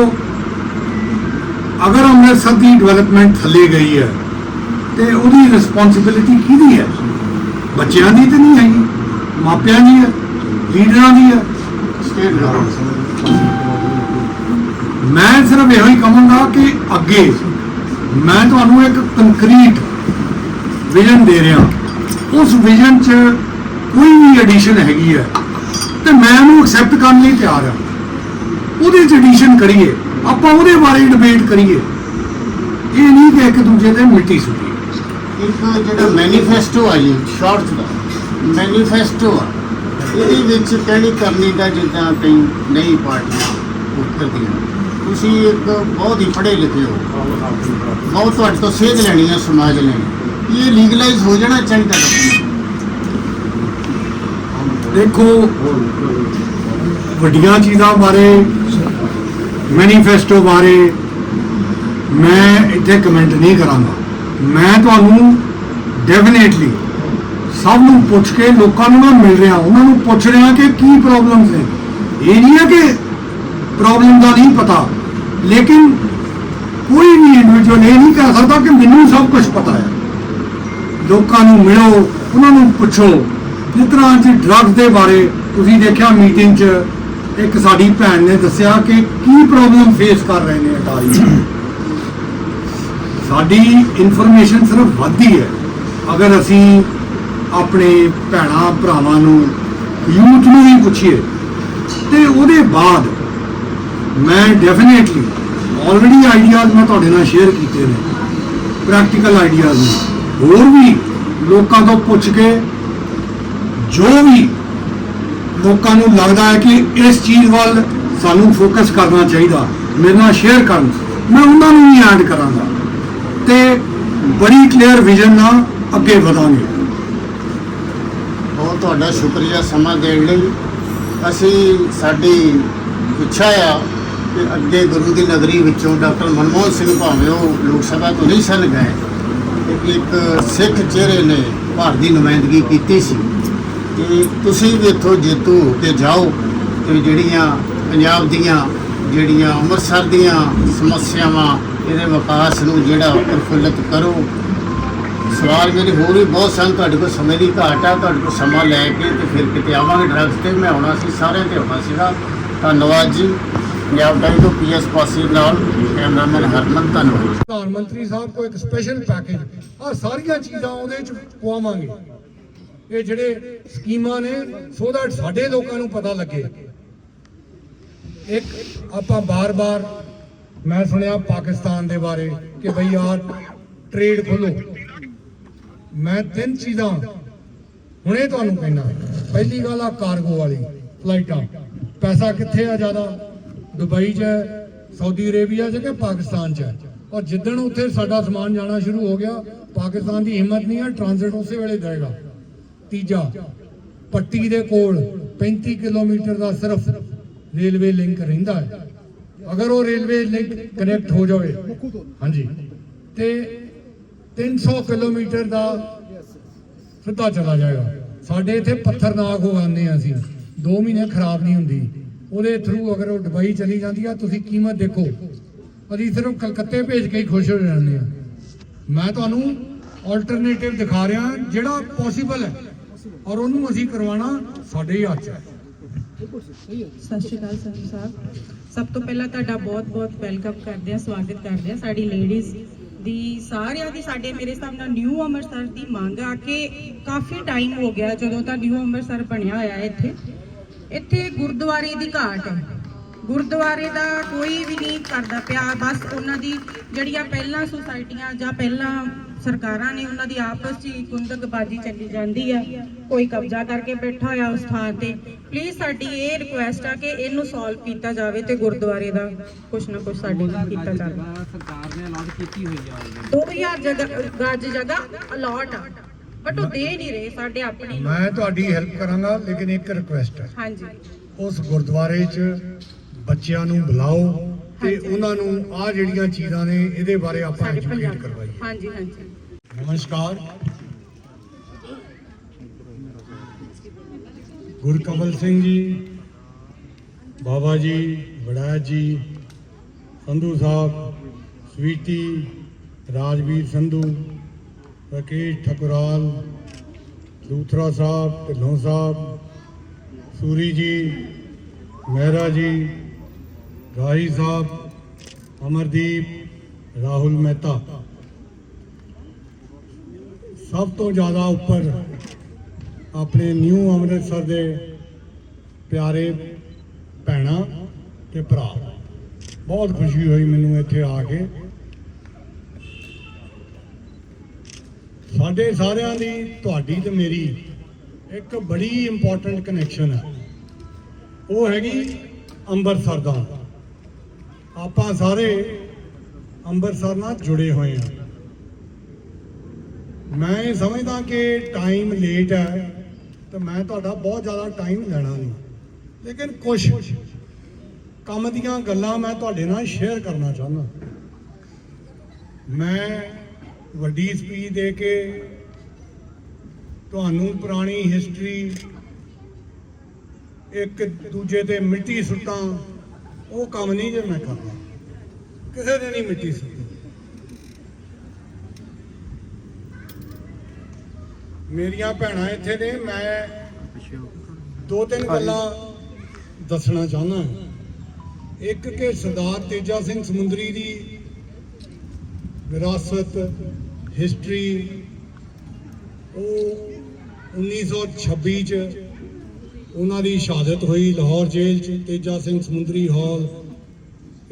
ਅਗਰ ਅੰਮ੍ਰਿਤਸਰ ਦੀ ਡਿਵੈਲਪਮੈਂਟ ਥੱਲੇ ਗਈ ਹੈ ਤੇ ਉਹਦੀ ਰਿਸਪੌਂਸਿਬਿਲਿਟੀ ਕਿਹਦੀ ਹੈ? ਬੱਚਿਆਂ ਦੀ ਤਾਂ ਨਹੀਂ ਹੈਗੀ ਮਾਪਿਆਂ ਦੀ ਹੈ ਲੀਡਰਾਂ ਦੀ ਹੈ। ਸਟੇਟ ਗਵਰਨਮੈਂਟ ਮੈਂ ਸਿਰਫ ਇਹੋ ਹੀ ਕਹਾਂਗਾ ਕਿ ਅੱਗੇ ਮੈਂ ਤੁਹਾਨੂੰ ਇੱਕ ਕੰਕਰੀਟ ਵਿਜ਼ਨ ਦੇ ਰਿਹਾ। ਉਸ ਵਿਜ਼ਨ 'ਚ ਕੋਈ ਵੀ ਐਡੀਸ਼ਨ ਹੈਗੀ ਹੈ, ਤੇ ਮੈਂ ਉਹਨੂੰ ਐਕਸੈਪਟ ਕਰਨ ਲਈ ਤਿਆਰ ਹਾਂ। ਉਹਦੇ 'ਚ ਐਡੀਸ਼ਨ ਕਰੀਏ, ਆਪਾਂ ਉਹਦੇ ਬਾਰੇ ਡਿਬੇਟ ਕਰੀਏ। ਇਹ ਨਹੀਂ ਕਿ ਇੱਕ ਦੂਜੇ ਤੇ ਮਿੱਟੀ ਸੁੱਟੀਏ ਇੱਕ ਜਿਹੜਾ ਮੈਨੀਫੈਸਟੋ ਆ ਜੀ ਸ਼ਾਰਟ ਦਾ ਮੈਨੀਫੈਸਟੋ ਆ। ਇਹਦੇ ਵਿੱਚ ਕਹਿਣੀ ਕਰਨੀ ਦਾ ਜਿੱਦਾਂ ਕਈ ਨਈ ਪਾਰਟੀਆਂ ਉੱਤਰਦੀਆਂ ਤੁਸੀਂ ਇੱਕ ਬਹੁਤ ਹੀ ਪੜ੍ਹੇ ਲਿਖੇ ਹੋ। ਬਹੁਤ ਤੁਹਾਡੇ ਤੋਂ ਸੇਧ ਲੈਣੀ ਹੈ ਸਮਾਜ ਲੈਣੀ। ਇਹ ਲੀਗਲਾਈਜ਼ ਹੋ ਜਾਣਾ ਚਾਹੀਦਾ ਦੇਖੋ, ਵੱਡੀਆਂ ਚੀਜ਼ਾਂ ਬਾਰੇ ਮੈਨੀਫੈਸਟੋ ਬਾਰੇ ਮੈਂ ਇੱਥੇ ਕਮੈਂਟ ਨਹੀਂ ਕਰਾਂਗਾ। ਮੈਂ ਤੁਹਾਨੂੰ ਡੈਫੀਨੇਟਲੀ ਸਭ ਨੂੰ ਪੁੱਛ ਕੇ ਲੋਕਾਂ ਨੂੰ ਨਾ ਮਿਲ ਰਿਹਾ, ਉਹਨਾਂ ਨੂੰ ਪੁੱਛ ਰਿਹਾ ਕਿ ਕੀ ਪ੍ਰੋਬਲਮਸ ਨੇ। ਇਹ ਨਹੀਂ ਹੈ ਕਿ ਪ੍ਰੋਬਲਮ ਦਾ ਨਹੀਂ ਪਤਾ, ਲੇਕਿਨ ਕੋਈ ਵੀ ਇੰਡੀਵਿਜੂਅਲ ਇਹ ਨਹੀਂ ਕਹਿ ਸਕਦਾ ਕਿ ਮੈਨੂੰ ਸਭ ਕੁਝ ਪਤਾ ਹੈ। ਲੋਕਾਂ ਨੂੰ ਮਿਲੋ, ਉਹਨਾਂ ਨੂੰ ਪੁੱਛੋ। ਜਿਸ ਤਰ੍ਹਾਂ ਅੱਜ ਡਰੱਗਸ ਦੇ ਬਾਰੇ ਤੁਸੀਂ ਦੇਖਿਆ ਮੀਟਿੰਗ 'ਚ, ਇੱਕ ਸਾਡੀ ਭੈਣ ਨੇ ਦੱਸਿਆ ਕਿ ਕੀ ਪ੍ਰੋਬਲਮ ਫੇਸ ਕਰ ਰਹੇ ਨੇ ਅਟਾਰੀ ਸਾਡੀ ਇਨਫੋਰਮੇਸ਼ਨ ਸਿਰਫ ਵੱਧਦੀ ਹੈ। ਅਗਰ ਅਸੀਂ ਆਪਣੇ ਭੈਣਾਂ, ਭਰਾਵਾਂ ਨੂੰ ਯੂਥ ਨੂੰ ਵੀ ਪੁੱਛੀਏ, ਤੇ ਉਹਦੇ ਬਾਅਦ ਮੈਂ ਡੈਫੀਨੇਟਲੀ ਆਲਰੇਡੀ ਆਈਡੀਆਜ਼ ਮੈਂ ਤੁਹਾਡੇ ਨਾਲ ਸ਼ੇਅਰ ਕੀਤੇ ਨੇ ਪ੍ਰੈਕਟੀਕਲ ਆਈਡੀਆਜ਼ ਨੇ। ਹੋਰ ਵੀ ਲੋਕਾਂ ਤੋਂ ਪੁੱਛ ਕੇ ਜੋ ਵੀ ਲੋਕਾਂ ਨੂੰ ਲੱਗਦਾ ਹੈ ਕਿ ਇਸ ਚੀਜ਼ ਵੱਲ ਸਾਨੂੰ ਫੋਕਸ ਕਰਨਾ ਚਾਹੀਦਾ, ਮੇਰੇ ਨਾਲ ਸ਼ੇਅਰ ਕਰਨ, ਮੈਂ ਉਹਨਾਂ ਨੂੰ ਵੀ ਐਡ ਕਰਾਂਗਾ ਤੇ ਬੜੀ ਕਲੀਅਰ ਵਿਜ਼ਨ ਨਾਲ ਅੱਗੇ ਵਧਾਂਗੇ। ਬਹੁਤ ਤੁਹਾਡਾ ਸ਼ੁਕਰੀਆ ਸਮਾਂ ਦੇਣ ਲਈ। ਅਸੀਂ, ਸਾਡੀ ਇੱਛਾ ਆ ਕਿ ਅੱਗੇ ਗੁਰੂ ਦੀ ਨਗਰੀ ਵਿੱਚੋਂ ਡਾਕਟਰ ਮਨਮੋਹਨ ਸਿੰਘ ਭਾਵੇਂ ਉਹ ਲੋਕ ਸਭਾ ਤੋਂ ਨਹੀਂ ਸਨ ਗਏ। ਇੱਕ ਸਿੱਖ ਚਿਹਰੇ ਨੇ ਭਾਰਤ ਦੀ ਨੁਮਾਇੰਦਗੀ ਕੀਤੀ ਸੀ। ਤੇ ਤੁਸੀਂ ਵੀ ਇੱਥੋਂ ਜੇਤੂ ਹੋ ਕੇ ਜਾਓ ਤੇ ਜਿਹੜੀਆਂ ਪੰਜਾਬ ਦੀਆਂ, ਜਿਹੜੀਆਂ ਅੰਮ੍ਰਿਤਸਰ ਦੀਆਂ ਸਮੱਸਿਆਵਾਂ, ਇਹਦੇ ਵਿਕਾਸ ਨੂੰ ਜਿਹੜਾ ਪ੍ਰਫੁੱਲਤ ਕਰੋ। ਸਵਾਲ ਮੇਰੇ ਹੋਰ ਵੀ ਬਹੁਤ ਸਨ, ਤੁਹਾਡੇ ਕੋਲ ਸਮੇਂ ਦੀ ਘਾਟ ਆ, ਤੁਹਾਡੇ ਕੋਲ ਸਮਾਂ ਲੈ ਕੇ ਤੇ ਫਿਰ ਕਿਤੇ ਆਵਾਂਗੇ ਡਰੱਗਸ ਤੇ। ਮੈਂ ਆਉਣਾ ਸੀ, ਸਾਰਿਆਂ ਤੇ ਆਉਣਾ ਸੀਗਾ। ਧੰਨਵਾਦ ਜੀ। ਪੰਜਾਬ ਟਾਈਮ ਤੋਂ ਪੀਐਸ ਪਾਸੀ ਨਾਲ ਕੈਮਰਾਮੈਨ ਹਰਮਨ ਧੰਨਵਾਦ। ਪ੍ਰਧਾਨ ਮੰਤਰੀ ਸਾਹਿਬ ਕੋ ਇੱਕ ਸਪੈਸ਼ਲ ਪੈਕੇਜ ਆ ਸਾਰੀਆਂ ਚੀਜ਼ਾਂ ਉਹਦੇ ਚ ਪਵਾਵਾਂਗੇ। ਇਹ ਜਿਹੜੇ ਸਕੀਮਾਂ ਨੇ, ਸੋ that ਸਾਡੇ ਲੋਕਾਂ ਨੂੰ ਪਤਾ ਲੱਗੇ। ਇੱਕ ਆਪਾਂ ਬਾਰ-ਬਾਰ ਮੈਂ ਸੁਣਿਆ ਪਾਕਿਸਤਾਨ ਦੇ ਬਾਰੇ ਕਿ ਭਈ ਯਾਰ ਟ੍ਰੇਡ ਖੋਲੋ ਮੈਂ ਤਿੰਨ ਚੀਜ਼ਾਂ ਹੁਣੇ ਤੁਹਾਨੂੰ ਕਹਿਣਾ। ਪਹਿਲੀ ਗੱਲ ਆ ਕਾਰਗੋ ਵਾਲੀ ਫਲਾਈਟਾਂ ਪੈਸਾ ਕਿੱਥੇ ਆ ਜ਼ਿਆਦਾ? ਦੁਬਈ 'ਚ ਹੈ, ਸਾਊਦੀ ਅਰੇਬੀਆ 'ਚ ਕਿ ਪਾਕਿਸਤਾਨ 'ਚ ਔਰ ਜਿੱਦਣ ਉੱਥੇ ਸਾਡਾ ਸਮਾਨ ਜਾਣਾ ਸ਼ੁਰੂ ਹੋ ਗਿਆ, ਪਾਕਿਸਤਾਨ ਦੀ ਹਿੰਮਤ ਨਹੀਂ ਹੈ ਟ੍ਰਾਂਜ਼ਿਟ ਉਸੇ ਵੇਲੇ ਦੇਗਾ ਤੀਜਾ, ਪੱਟੀ ਦੇ ਕੋਲ 35 ਕਿਲੋਮੀਟਰ ਦਾ ਸਿਰਫ ਰੇਲਵੇ ਲਿੰਕ ਰਹਿੰਦਾ ਹੈ। ਅਗਰ ਉਹ ਰੇਲਵੇ ਲਿੰਕ ਕਨੈਕਟ ਹੋ ਜਾਵੇ, ਹਾਂਜੀ, ਤੇ 300 ਕਿਲੋਮੀਟਰ ਦਾ ਸਿੱਧਾ ਚਲਾ ਜਾਏਗਾ। ਸਾਡੇ ਇੱਥੇ ਪੱਥਰਨਾਕ ਉਗਾਉਂਦੇ ਹਾਂ ਅਸੀਂ। 2 ਮਹੀਨੇ ਖਰਾਬ ਨਹੀਂ ਹੁੰਦੀ। ਉਹਦੇ ਥਰੂ ਅਗਰ ਉਹ ਦੁਬਈ ਚਲੀ ਜਾਂਦੀ ਆ, ਤੁਸੀਂ ਕੀਮਤ ਦੇਖੋ। ਅਸੀਂ ਸਿਰਫ ਕਲਕੱਤੇ ਭੇਜ ਕੇ ਹੀ ਖੁਸ਼ ਹੋ ਜਾਂਦੇ ਆ। ਮੈਂ ਤੁਹਾਨੂੰ ਆਲਟਰਨੇਟਿਵ ਦਿਖਾ ਰਿਹਾ, ਜਿਹੜਾ ਪੋਸੀਬਲ ਹੈ। ਔਰ ਉਹਨੂੰ ਅਸੀਂ ਕਰਵਾਉਣਾ ਸਾਡੇ ਹੱਥ ਹੈ ਸਤਿ ਸ਼੍ਰੀ ਅਕਾਲ ਸੰਧੂ ਸਾਹਿਬ। ਸਭ ਤੋਂ ਪਹਿਲਾਂ ਤੁਹਾਡਾ ਬਹੁਤ-ਬਹੁਤ ਵੈਲਕਮ ਕਰਦੇ ਆ ਸਵਾਗਤ ਕਰਦੇ ਆ ਸਾਡੀ ਲੇਡੀਜ਼ ਦੀ, ਸਾਰਿਆਂ ਦੀ, ਸਾਡੇ ਮੇਰੇ ਹਿਸਾਬ ਨਾਲ ਨਿਊ ਅੰਮ੍ਰਿਤਸਰ ਦੀ ਮੰਗ ਆ ਕਿ ਕਾਫੀ ਟਾਈਮ ਹੋ ਗਿਆ ਜਦੋਂ ਤਾਂ ਨਿਊ ਅੰਮ੍ਰਿਤਸਰ ਬਣਿਆ ਹੋਇਆ ਇੱਥੇ। ਇੱਥੇ ਗੁਰਦੁਆਰੇ ਦੀ ਘਾਟ ਹੈ। ਗੁਰਦੁਆਰੇ ਦਾ ਕੋਈ ਵੀ ਨਹੀਂ ਕਰਦਾ ਪਿਆ। ਬਸ ਉਹਨਾਂ ਦੀ ਜਿਹੜੀਆਂ ਪਹਿਲਾਂ ਸੁਸਾਇਟੀਆਂ ਜਾਂ ਪਹਿਲਾਂ ਸਰਕਾਰਾਂ ਨੇ ਉਹਨਾਂ ਦੀ ਆਪਸ 'ਚ ਹੀ ਗੁੰਦਕਬਾਜ਼ੀ ਚੱਲੀ ਜਾਂਦੀ ਹੈ ਕੋਈ ਕਬਜ਼ਾ ਕਰਕੇ ਬੈਠਾ ਹੋਇਆ ਉਸ ਥਾਂ ਤੇ। ਪਲੀਜ਼ ਸਾਡੀ ਇਹ ਰਿਕੁਐਸਟ ਆ ਕਿ ਇਹਨੂੰ ਸੋਲਵ ਕੀਤਾ ਜਾਵੇ ਤੇ ਗੁਰਦੁਆਰੇ ਦਾ ਕੁਛ ਨਾ ਕੁਛ ਸਾਡੇ ਲਈ ਕੀਤਾ ਜਾਵੇ। ਸਰਕਾਰ ਨੇ ਅਲਾਟ ਕੀਤੀ ਹੋਈ ਆ 2000 ਜਗ੍ਹਾ ਗੱਜ ਜਗ੍ਹਾ ਅਲਾਟ ਆ। ਬਟ ਉਹ ਦੇ ਨਹੀਂ ਰਹੇ ਸਾਡੇ ਆਪਣੇ ਮੈਂ ਤੁਹਾਡੀ ਹੈਲਪ ਕਰਾਂਗਾ ਲੇਕਿਨ ਇੱਕ ਰਿਕੁਐਸਟ ਹੈ। ਹਾਂਜੀ। ਉਸ ਗੁਰਦੁਆਰੇ 'ਚ ਬੱਚਿਆਂ ਨੂੰ ਬੁਲਾਓ ਤੇ ਹਾਂਜੀ। ਉਹਨਾਂ ਨੂੰ ਆ ਜਿਹੜੀਆਂ ਚੀਜ਼ਾਂ ਨੇ ਇਹਦੇ ਬਾਰੇ ਆਪਾਂ ਸਾਡੇ ਐਜੂਕੇਟ ਪੰਜਾਬ ਕਰਵਾਈਏ। ਹਾਂਜੀ ਹਾਂਜੀ। ਨਮਸਕਾਰ। ਗੁਰਕਮਲ ਸਿੰਘ ਜੀ ਬਾਬਾ ਜੀ ਵੜੈਤ ਜੀ ਸੰਧੂ ਸਾਹਿਬ ਸਵੀਟੀ ਰਾਜਵੀਰ ਸੰਧੂ ਰਕੇਸ਼ ਠਕੁਰਾਲ ਦੂਥਰਾ ਸਾਹਿਬ, ਢਿੱਲੋਂ ਸਾਹਿਬ, ਸੂਰੀ ਜੀ, ਮਹਿਰਾ ਜੀ, ਰਾਹੀ ਸਾਹਿਬ, ਅਮਰਦੀਪ, ਰਾਹੁਲ ਮਹਿਤਾ। ਸਭ ਤੋਂ ਜ਼ਿਆਦਾ ਉੱਪਰ ਆਪਣੇ ਨਿਊ ਅੰਮ੍ਰਿਤਸਰ ਦੇ ਪਿਆਰੇ ਭੈਣਾਂ ਤੇ ਭਰਾ। ਬਹੁਤ ਖੁਸ਼ੀ ਹੋਈ ਮੈਨੂੰ ਇੱਥੇ ਆ ਕੇ। ਸਾਡੇ ਸਾਰਿਆਂ ਦੀ, ਤੁਹਾਡੀ ਤੇ ਮੇਰੀ, ਇੱਕ ਬੜੀ ਇੰਪੋਰਟੈਂਟ ਕਨੈਕਸ਼ਨ ਹੈ। ਉਹ ਹੈਗੀ ਅੰਮ੍ਰਿਤਸਰ ਦਾ। ਆਪਾਂ ਸਾਰੇ ਅੰਮ੍ਰਿਤਸਰ ਨਾਲ ਜੁੜੇ ਹੋਏ ਹਾਂ। ਮੈਂ ਇਹ ਸਮਝਦਾ ਕਿ ਟਾਈਮ ਲੇਟ ਹੈ, ਤਾਂ ਮੈਂ ਤੁਹਾਡਾ ਬਹੁਤ ਜ਼ਿਆਦਾ ਟਾਈਮ ਲੈਣਾ ਨਹੀਂ। ਲੇਕਿਨ ਕੁਝ ਕੰਮ ਦੀਆਂ ਗੱਲਾਂ ਮੈਂ ਤੁਹਾਡੇ ਨਾਲ ਸ਼ੇਅਰ ਕਰਨਾ ਚਾਹੁੰਦਾ। ਮੈਂ ਵੱਡੀ ਸਪੀਚ ਦੇ ਕੇ ਤੁਹਾਨੂੰ ਪੁਰਾਣੀ ਹਿਸਟਰੀ ਇੱਕ ਦੂਜੇ ਤੇ ਮਿੱਟੀ ਸੁੱਟਾਂ ਉਹ ਕੰਮ ਨਹੀਂ ਜੇ ਮੈਂ ਕਰਦਾ। ਕਿਸੇ ਦੇ ਨਹੀਂ ਮਿੱਟੀ ਸੁੱਟੀ। ਮੇਰੀਆਂ ਭੈਣਾਂ ਇੱਥੇ ਨੇ ਮੈਂ ਦੋ ਤਿੰਨ ਗੱਲਾਂ ਦੱਸਣਾ ਚਾਹੁੰਦਾ। ਇੱਕ ਕਿ ਸਰਦਾਰ ਤੇਜਾ ਸਿੰਘ ਸਮੁੰਦਰੀ ਦੀ ਵਿਰਾਸਤ ਹਿਸਟਰੀ ਉਹ 1926 ਚ ਉਹਨਾਂ ਦੀ ਸ਼ਹਾਦਤ ਹੋਈ ਲਾਹੌਰ ਜੇਲ੍ਹ ਚ, ਤੇਜਾ ਸਿੰਘ ਸਮੁੰਦਰੀ ਹਾਲ।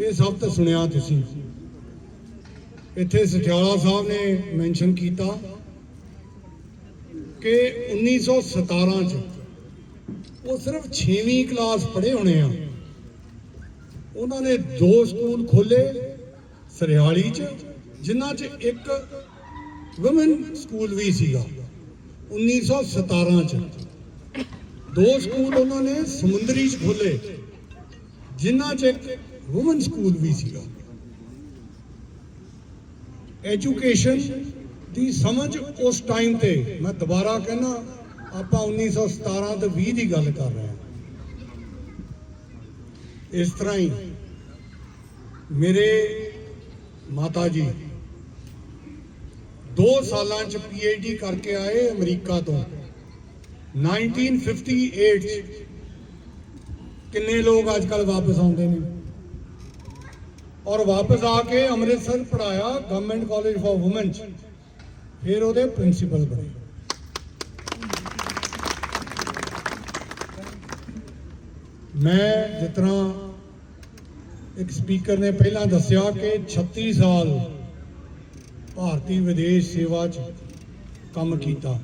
ਇਹ ਸਭ ਤਾਂ ਸੁਣਿਆ ਤੁਸੀਂ। ਇੱਥੇ ਸਠਿਆਲਾ ਸਾਹਿਬ ਨੇ ਮੈਂਸ਼ਨ ਕੀਤਾ ਕਿ 1917 ਚ ਉਹ ਸਿਰਫ 6ਵੀਂ ਕਲਾਸ ਪੜ੍ਹੇ ਹੋਣੇ ਆ। ਉਹਨਾਂ ਨੇ ਦੋ ਸਕੂਲ ਖੋਲੇ ਸਰਿਆਲੀ ਚ ਜਿਨ੍ਹਾਂ ਚ ਇੱਕ ਔਮਨ ਸਕੂਲ ਵੀ ਸੀਗਾ 1917 ਚ। ਦੋ ਸਕੂਲ ਉਹਨਾਂ ਨੇ ਸਮੁੰਦਰੀ ਚ ਖੋਲੇ ਜਿਨ੍ਹਾਂ ਚ ਇੱਕ ਔਮਨ ਸਕੂਲ ਵੀ ਸੀਗਾ। ਐਜੂਕੇਸ਼ਨ ਦੀ ਸਮਝ ਉਸ ਟਾਈਮ ਤੇ, ਮੈਂ ਦੁਬਾਰਾ ਕਹਿੰਦਾ, ਆਪਾਂ 1917 ਤੇ 20 ਦੀ ਗੱਲ ਕਰ ਰਹੇ ਹਾਂ। ਇਸ ਤਰ੍ਹਾਂ ਹੀ ਮੇਰੇ ਮਾਤਾ ਜੀ 2 ਸਾਲਾਂ ਚ ਪੀਐਚਡੀ ਕਰਕੇ ਆਏ ਅਮਰੀਕਾ ਤੋਂ। 1958 ਚ ਕਿੰਨੇ ਲੋਕ ਅੱਜ ਕੱਲ ਵਾਪਸ ਆਉਂਦੇ ਨੇ? ਔਰ ਵਾਪਸ ਆ ਕੇ ਅੰਮ੍ਰਿਤਸਰ ਪੜਾਇਆ ਗਵਰਨਮੈਂਟ ਕਾਲਜ ਫਾਰ ਔਮਨ ਚ। ਫਿਰ ਉਹਦੇ ਪ੍ਰਿੰਸੀਪਲ ਬਣੇ। ਮੈਂ ਜਿਸ ਤਰ੍ਹਾਂ ਇੱਕ ਸਪੀਕਰ ਨੇ ਪਹਿਲਾਂ ਦੱਸਿਆ ਕਿ 36 ਸਾਲ ਭਾਰਤੀ ਵਿਦੇਸ਼ ਸੇਵਾ 'ਚ ਕੰਮ ਕੀਤਾ।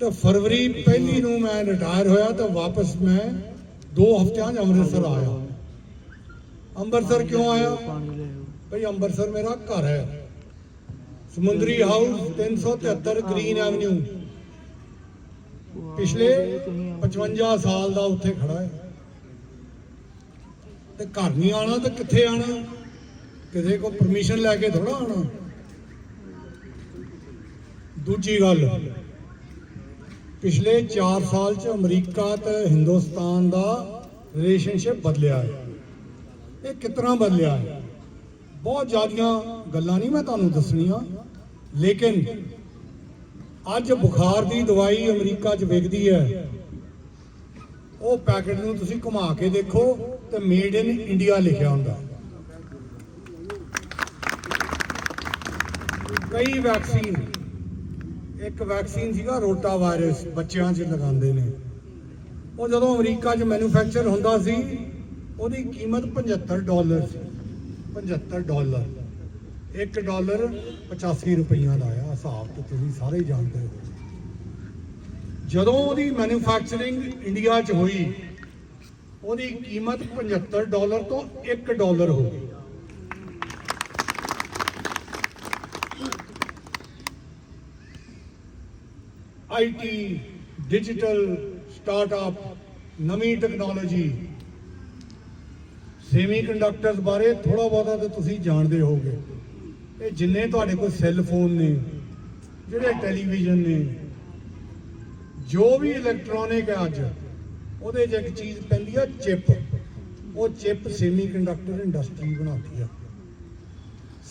ਤੇ ਫਰਵਰੀ ਪਹਿਲੀ ਨੂੰ ਮੈਂ ਰਿਟਾਇਰ ਹੋਇਆ ਤਾਂ ਵਾਪਸ ਮੈਂ 2 ਹਫ਼ਤਿਆਂ 'ਚ ਅੰਮ੍ਰਿਤਸਰ ਆਇਆ। ਅੰਮ੍ਰਿਤਸਰ ਕਿਉਂ ਆਇਆ? ਭਈ ਅੰਮ੍ਰਿਤਸਰ ਮੇਰਾ ਘਰ ਹੈ। ਸਮੁੰਦਰੀ ਹਾਊਸ 373 ਗ੍ਰੀਨ ਐਵਨਿਊ। ਪਿਛਲੇ 55 ਸਾਲ ਦਾ ਉੱਥੇ ਖੜਾ ਹੈ। ਤੇ ਘਰ ਨਹੀਂ ਆਣਾ ਤਾਂ ਕਿੱਥੇ ਆਣਾ ਕਿਸੇ ਕੋ ਪਰਮਿਸ਼ਨ ਲੈ ਕੇ ਥੋੜਾ ਆਣਾ ਦੂਜੀ ਗੱਲ, ਪਿਛਲੇ 4 ਸਾਲ ਚ ਅਮਰੀਕਾ ਤੇ ਹਿੰਦੁਸਤਾਨ ਦਾ ਰਿਲੇਸ਼ਨਸ਼ਿਪ ਬਦਲਿਆ ਹੈ। ਇਹ ਕਿਤਨਾ ਬਦਲਿਆ ਹੈ? ਬਹੁਤ ਜ਼ਿਆਦੀਆਂ ਗੱਲਾਂ ਨਹੀਂ ਮੈਂ ਤੁਹਾਨੂੰ ਦੱਸਣੀਆਂ, ਲੇਕਿਨ ਅੱਜ ਬੁਖਾਰ ਦੀ ਦਵਾਈ ਅਮਰੀਕਾ 'ਚ ਵਿਕਦੀ ਹੈ। ਉਹ ਪੈਕਟ ਨੂੰ ਤੁਸੀਂ ਘੁਮਾ ਕੇ ਦੇਖੋ ਤੇ ਮੇਡ ਇਨ ਇੰਡੀਆ ਲਿਖਿਆ ਹੁੰਦਾ ਕਈ ਵੈਕਸੀਨ ਇੱਕ ਵੈਕਸੀਨ ਸੀਗਾ, ਰੋਟਾ ਵਾਇਰਸ ਬੱਚਿਆਂ 'ਚ ਲਗਾਉਂਦੇ ਨੇ। ਉਹ ਜਦੋਂ ਅਮਰੀਕਾ 'ਚ ਮੈਨੂਫੈਕਚਰ ਹੁੰਦਾ ਸੀ, ਉਹਦੀ ਕੀਮਤ 75 ਡਾਲਰ ਸੀ। 75 ਡਾਲਰ। 1 ਡਾਲਰ 85 ਰੁਪਈਆ ਦਾ ਆ, ਹਿਸਾਬ ਤੇ ਤੁਸੀਂ ਸਾਰੇ ਜਾਣਦੇ ਹੋ। ਜਦੋਂ ਉਹਦੀ ਮੈਨੂਫੈਕਚਰਿੰਗ ਇੰਡੀਆ 'ਚ ਹੋਈ, ਉਹਦੀ ਕੀਮਤ 75 ਡਾਲਰ ਤੋਂ 1 ਡਾਲਰ ਹੋ ਗਈ। ਆਈਟੀ ਡਿਜੀਟਲ ਸਟਾਰਟਅਪ ਨਵੀਂ ਟੈਕਨੋਲੋਜੀ ਸੈਮੀ ਕੰਡਕਟਰਸ ਬਾਰੇ ਥੋੜਾ ਬਹੁਤਾ ਤਾਂ ਤੁਸੀਂ ਜਾਣਦੇ ਹੋਗੇ ਇਹ ਜਿੰਨੇ ਤੁਹਾਡੇ ਕੋਲ ਸੈੱਲ ਫੋਨ ਨੇ, ਜਿਹੜੇ ਟੈਲੀਵਿਜ਼ਨ ਨੇ, ਜੋ ਵੀ ਇਲੈਕਟ੍ਰੋਨਿਕ ਹੈ ਅੱਜ, ਉਹਦੇ 'ਚ ਇੱਕ ਚੀਜ਼ ਪੈਂਦੀ ਆ ਚਿਪ ਉਹ ਚਿਪ ਸੈਮੀ ਕੰਡਕਟਰ ਇੰਡਸਟਰੀ ਬਣਾਉਂਦੀ ਆ।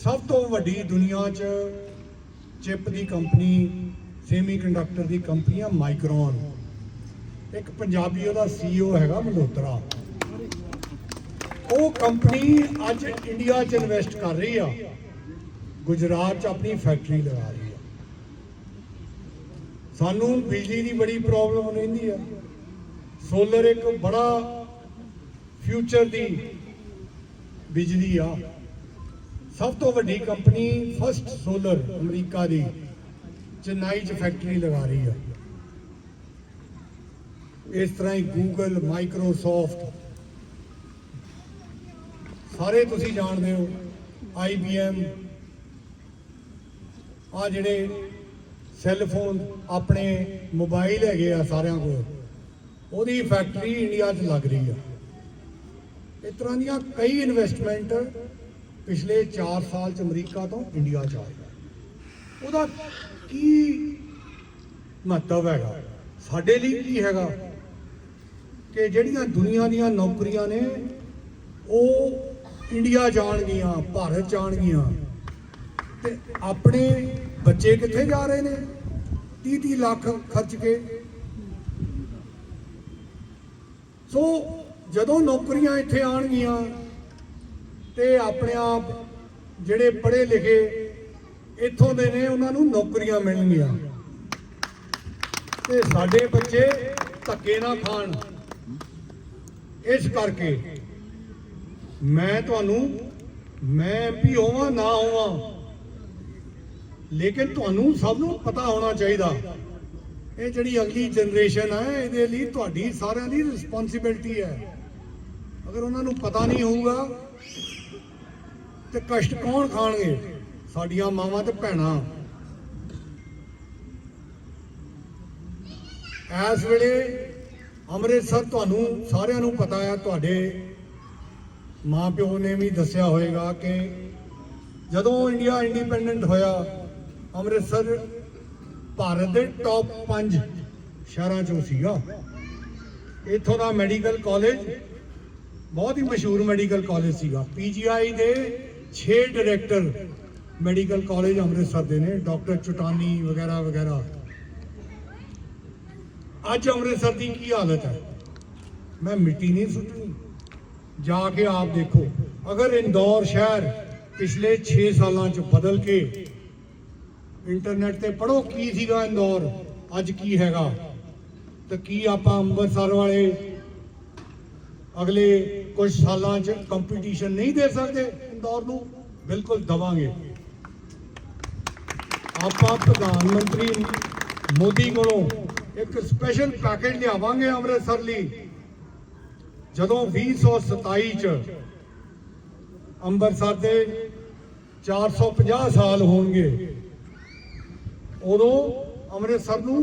ਸਭ ਤੋਂ ਵੱਡੀ ਦੁਨੀਆ 'ਚ ਚਿਪ ਦੀ ਕੰਪਨੀ ਸੈਮੀ ਕੰਡਕਟਰ ਦੀ ਕੰਪਨੀ ਆ ਮਾਈਕਰੋਨ ਇੱਕ ਪੰਜਾਬੀ ਉਹਦਾ ਸੀਈਓ ਹੈਗਾ ਮਲਹੋਤਰਾ। ਉਹ ਕੰਪਨੀ ਅੱਜ ਇੰਡੀਆ 'ਚ ਇਨਵੈਸਟ ਕਰ ਰਹੀ ਆ। ਗੁਜਰਾਤ 'ਚ ਆਪਣੀ ਫੈਕਟਰੀ ਲਗਾ ਰਹੀ ਆ। ਸਾਨੂੰ ਬਿਜਲੀ ਦੀ ਬੜੀ ਪ੍ਰੋਬਲਮ ਰਹਿੰਦੀ ਆ। ਸੋਲਰ ਇੱਕ ਬੜਾ ਫਿਊਚਰ ਦੀ ਬਿਜਲੀ ਆ। ਸਭ ਤੋਂ ਵੱਡੀ ਕੰਪਨੀ ਫਸਟ ਸੋਲਰ ਅਮਰੀਕਾ ਦੀ। ਚੇਨਈ 'ਚ ਫੈਕਟਰੀ ਲਗਾ ਰਹੀ ਆ। ਇਸ ਤਰ੍ਹਾਂ ਹੀ ਗੂਗਲ ਮਾਈਕਰੋਸਾਫਟ ਸਾਰੇ ਤੁਸੀਂ ਜਾਣਦੇ ਹੋ IBM ਆ ਜਿਹੜੇ ਸੈੱਲ ਫੋਨ ਆਪਣੇ ਮੋਬਾਈਲ ਹੈਗੇ ਆ ਸਾਰਿਆਂ ਕੋਲ, ਉਹਦੀ ਫੈਕਟਰੀ ਇੰਡੀਆ 'ਚ ਲੱਗ ਰਹੀ ਆ। ਇਸ ਤਰ੍ਹਾਂ ਦੀਆਂ ਕਈ ਇਨਵੈਸਟਮੈਂਟ ਪਿਛਲੇ 4 ਸਾਲ 'ਚ ਅਮਰੀਕਾ ਤੋਂ ਇੰਡੀਆ 'ਚ ਆਏ ਉਹਦਾ ਕੀ ਮਹੱਤਵ ਹੈਗਾ? ਸਾਡੇ ਲਈ ਕੀ ਹੈਗਾ? ਕਿ ਜਿਹੜੀਆਂ ਦੁਨੀਆ ਦੀਆਂ ਨੌਕਰੀਆਂ ਨੇ, ਉਹ ਇੰਡੀਆ ਜਾਣਗੀਆਂ, ਭਾਰਤ ਜਾਣਗੀਆਂ। ਤੇ ਆਪਣੇ ਬੱਚੇ ਕਿੱਥੇ ਜਾ ਰਹੇ ਨੇ? 30 30 ਲੱਖ ਖਰਚ ਕੇ। ਸੋ ਜਦੋਂ ਨੌਕਰੀਆਂ ਇੱਥੇ ਆਣਗੀਆਂ ਤੇ ਆਪਣੇ ਆਪ ਜਿਹੜੇ ਪੜ੍ਹੇ ਲਿਖੇ ਇੱਥੋਂ ਦੇ ਨੇ, ਉਹਨਾਂ ਨੂੰ ਨੌਕਰੀਆਂ ਮਿਲਣਗੀਆਂ। ਤੇ ਸਾਡੇ ਬੱਚੇ ਧੱਕੇ ਨਾ ਖਾਣ। ਇਸ ਕਰਕੇ ਮੈਂ ਤੁਹਾਨੂੰ, ਮੈਂ ਐਮਪੀ ਹੋਵਾਂ, ਨਾ ਹੋਵਾਂ, ਲੇਕਿਨ ਤੁਹਾਨੂੰ ਸਭ ਨੂੰ ਪਤਾ ਹੋਣਾ ਚਾਹੀਦਾ। ਇਹ ਜਿਹੜੀ ਅਗਲੀ ਜਨਰੇਸ਼ਨ ਹੈ ਇਹਦੇ ਲਈ ਤੁਹਾਡੀ ਸਾਰਿਆਂ ਦੀ ਰਿਸਪੌਂਸਿਬਿਲਟੀ ਹੈ। ਅਗਰ ਉਹਨਾਂ ਨੂੰ ਪਤਾ ਨਹੀਂ ਹੋਊਗਾ, ਤੇ ਕਸ਼ਟ ਕੌਣ ਖਾਣਗੇ? ਸਾਡੀਆਂ ਮਾਵਾਂ ਤੇ ਭੈਣਾਂ। ਇਸ ਵੇਲੇ ਅੰਮ੍ਰਿਤਸਰ ਤੁਹਾਨੂੰ ਸਾਰਿਆਂ ਨੂੰ ਪਤਾ ਹੈ, ਤੁਹਾਡੇ ਮਾਪਿਓ ਨੇ ਵੀ ਦੱਸਿਆ ਹੋਵੇਗਾ ਕਿ ਜਦੋਂ ਇੰਡੀਆ ਇੰਡੀਪੈਂਡੈਂਟ ਹੋਇਆ, ਅੰਮ੍ਰਿਤਸਰ ਭਾਰਤ ਦੇ ਟੌਪ 5 ਸ਼ਹਿਰਾਂ ਚੋਂ ਸੀਗਾ। ਇੱਥੋਂ ਦਾ ਮੈਡੀਕਲ ਕਾਲਜ, ਬਹੁਤ ਹੀ ਮਸ਼ਹੂਰ ਮੈਡੀਕਲ ਕਾਲਜ ਸੀਗਾ। ਪੀਜੀਆਈ ਦੇ 6 ਡਾਇਰੈਕਟਰ ਮੈਡੀਕਲ ਕਾਲਜ ਅੰਮ੍ਰਿਤਸਰ ਦੇ ਨੇ, ਡਾਕਟਰ ਚਟਾਨੀ ਵਗੈਰਾ ਵਗੈਰਾ। ਅੱਜ ਅੰਮ੍ਰਿਤਸਰ ਦੀ ਕੀ ਹਾਲਤ ਹੈ? ਮੈਂ ਮਿੱਟੀ ਨਹੀਂ ਸੁੱਟਣੀ। ਜਾ ਕੇ ਆਪ ਦੇਖੋ, ਅਗਰ ਇੰਦੌਰ ਸ਼ਹਿਰ ਪਿਛਲੇ 6 ਸਾਲਾਂ ਚ ਬਦਲ ਕੇ ਇੰਟਰਨੈਟ ਤੇ ਪੜੋ ਕੀ ਸੀਗਾ ਇੰਦੌਰ, ਅੱਜ ਕੀ ਹੈਗਾ? ਤੇ ਕੀ ਆਪਾਂ ਅੰਮ੍ਰਿਤਸਰ ਵਾਲੇ ਅਗਲੇ ਕੁਝ ਸਾਲਾਂ ਚ ਕੰਪੀਟੀਸ਼ਨ ਨਹੀਂ ਦੇ ਸਕਦੇ ਇੰਦੌਰ ਨੂੰ? ਬਿਲਕੁਲ ਦਵਾਂਗੇ। ਆਪਾਂ ਪ੍ਰਧਾਨ ਮੰਤਰੀ ਮੋਦੀ ਕੋਲੋਂ ਇੱਕ ਸਪੈਸ਼ਲ ਪੈਕੇਜ ਲਿਆਵਾਂਗੇ ਅੰਮ੍ਰਿਤਸਰ ਲਈ। ਜਦੋਂ 2027 ਚ ਅੰਮ੍ਰਿਤਸਰ ਦੇ 450 ਸਾਲ ਹੋਣਗੇ, ਉਦੋਂ ਅੰਮ੍ਰਿਤਸਰ ਨੂੰ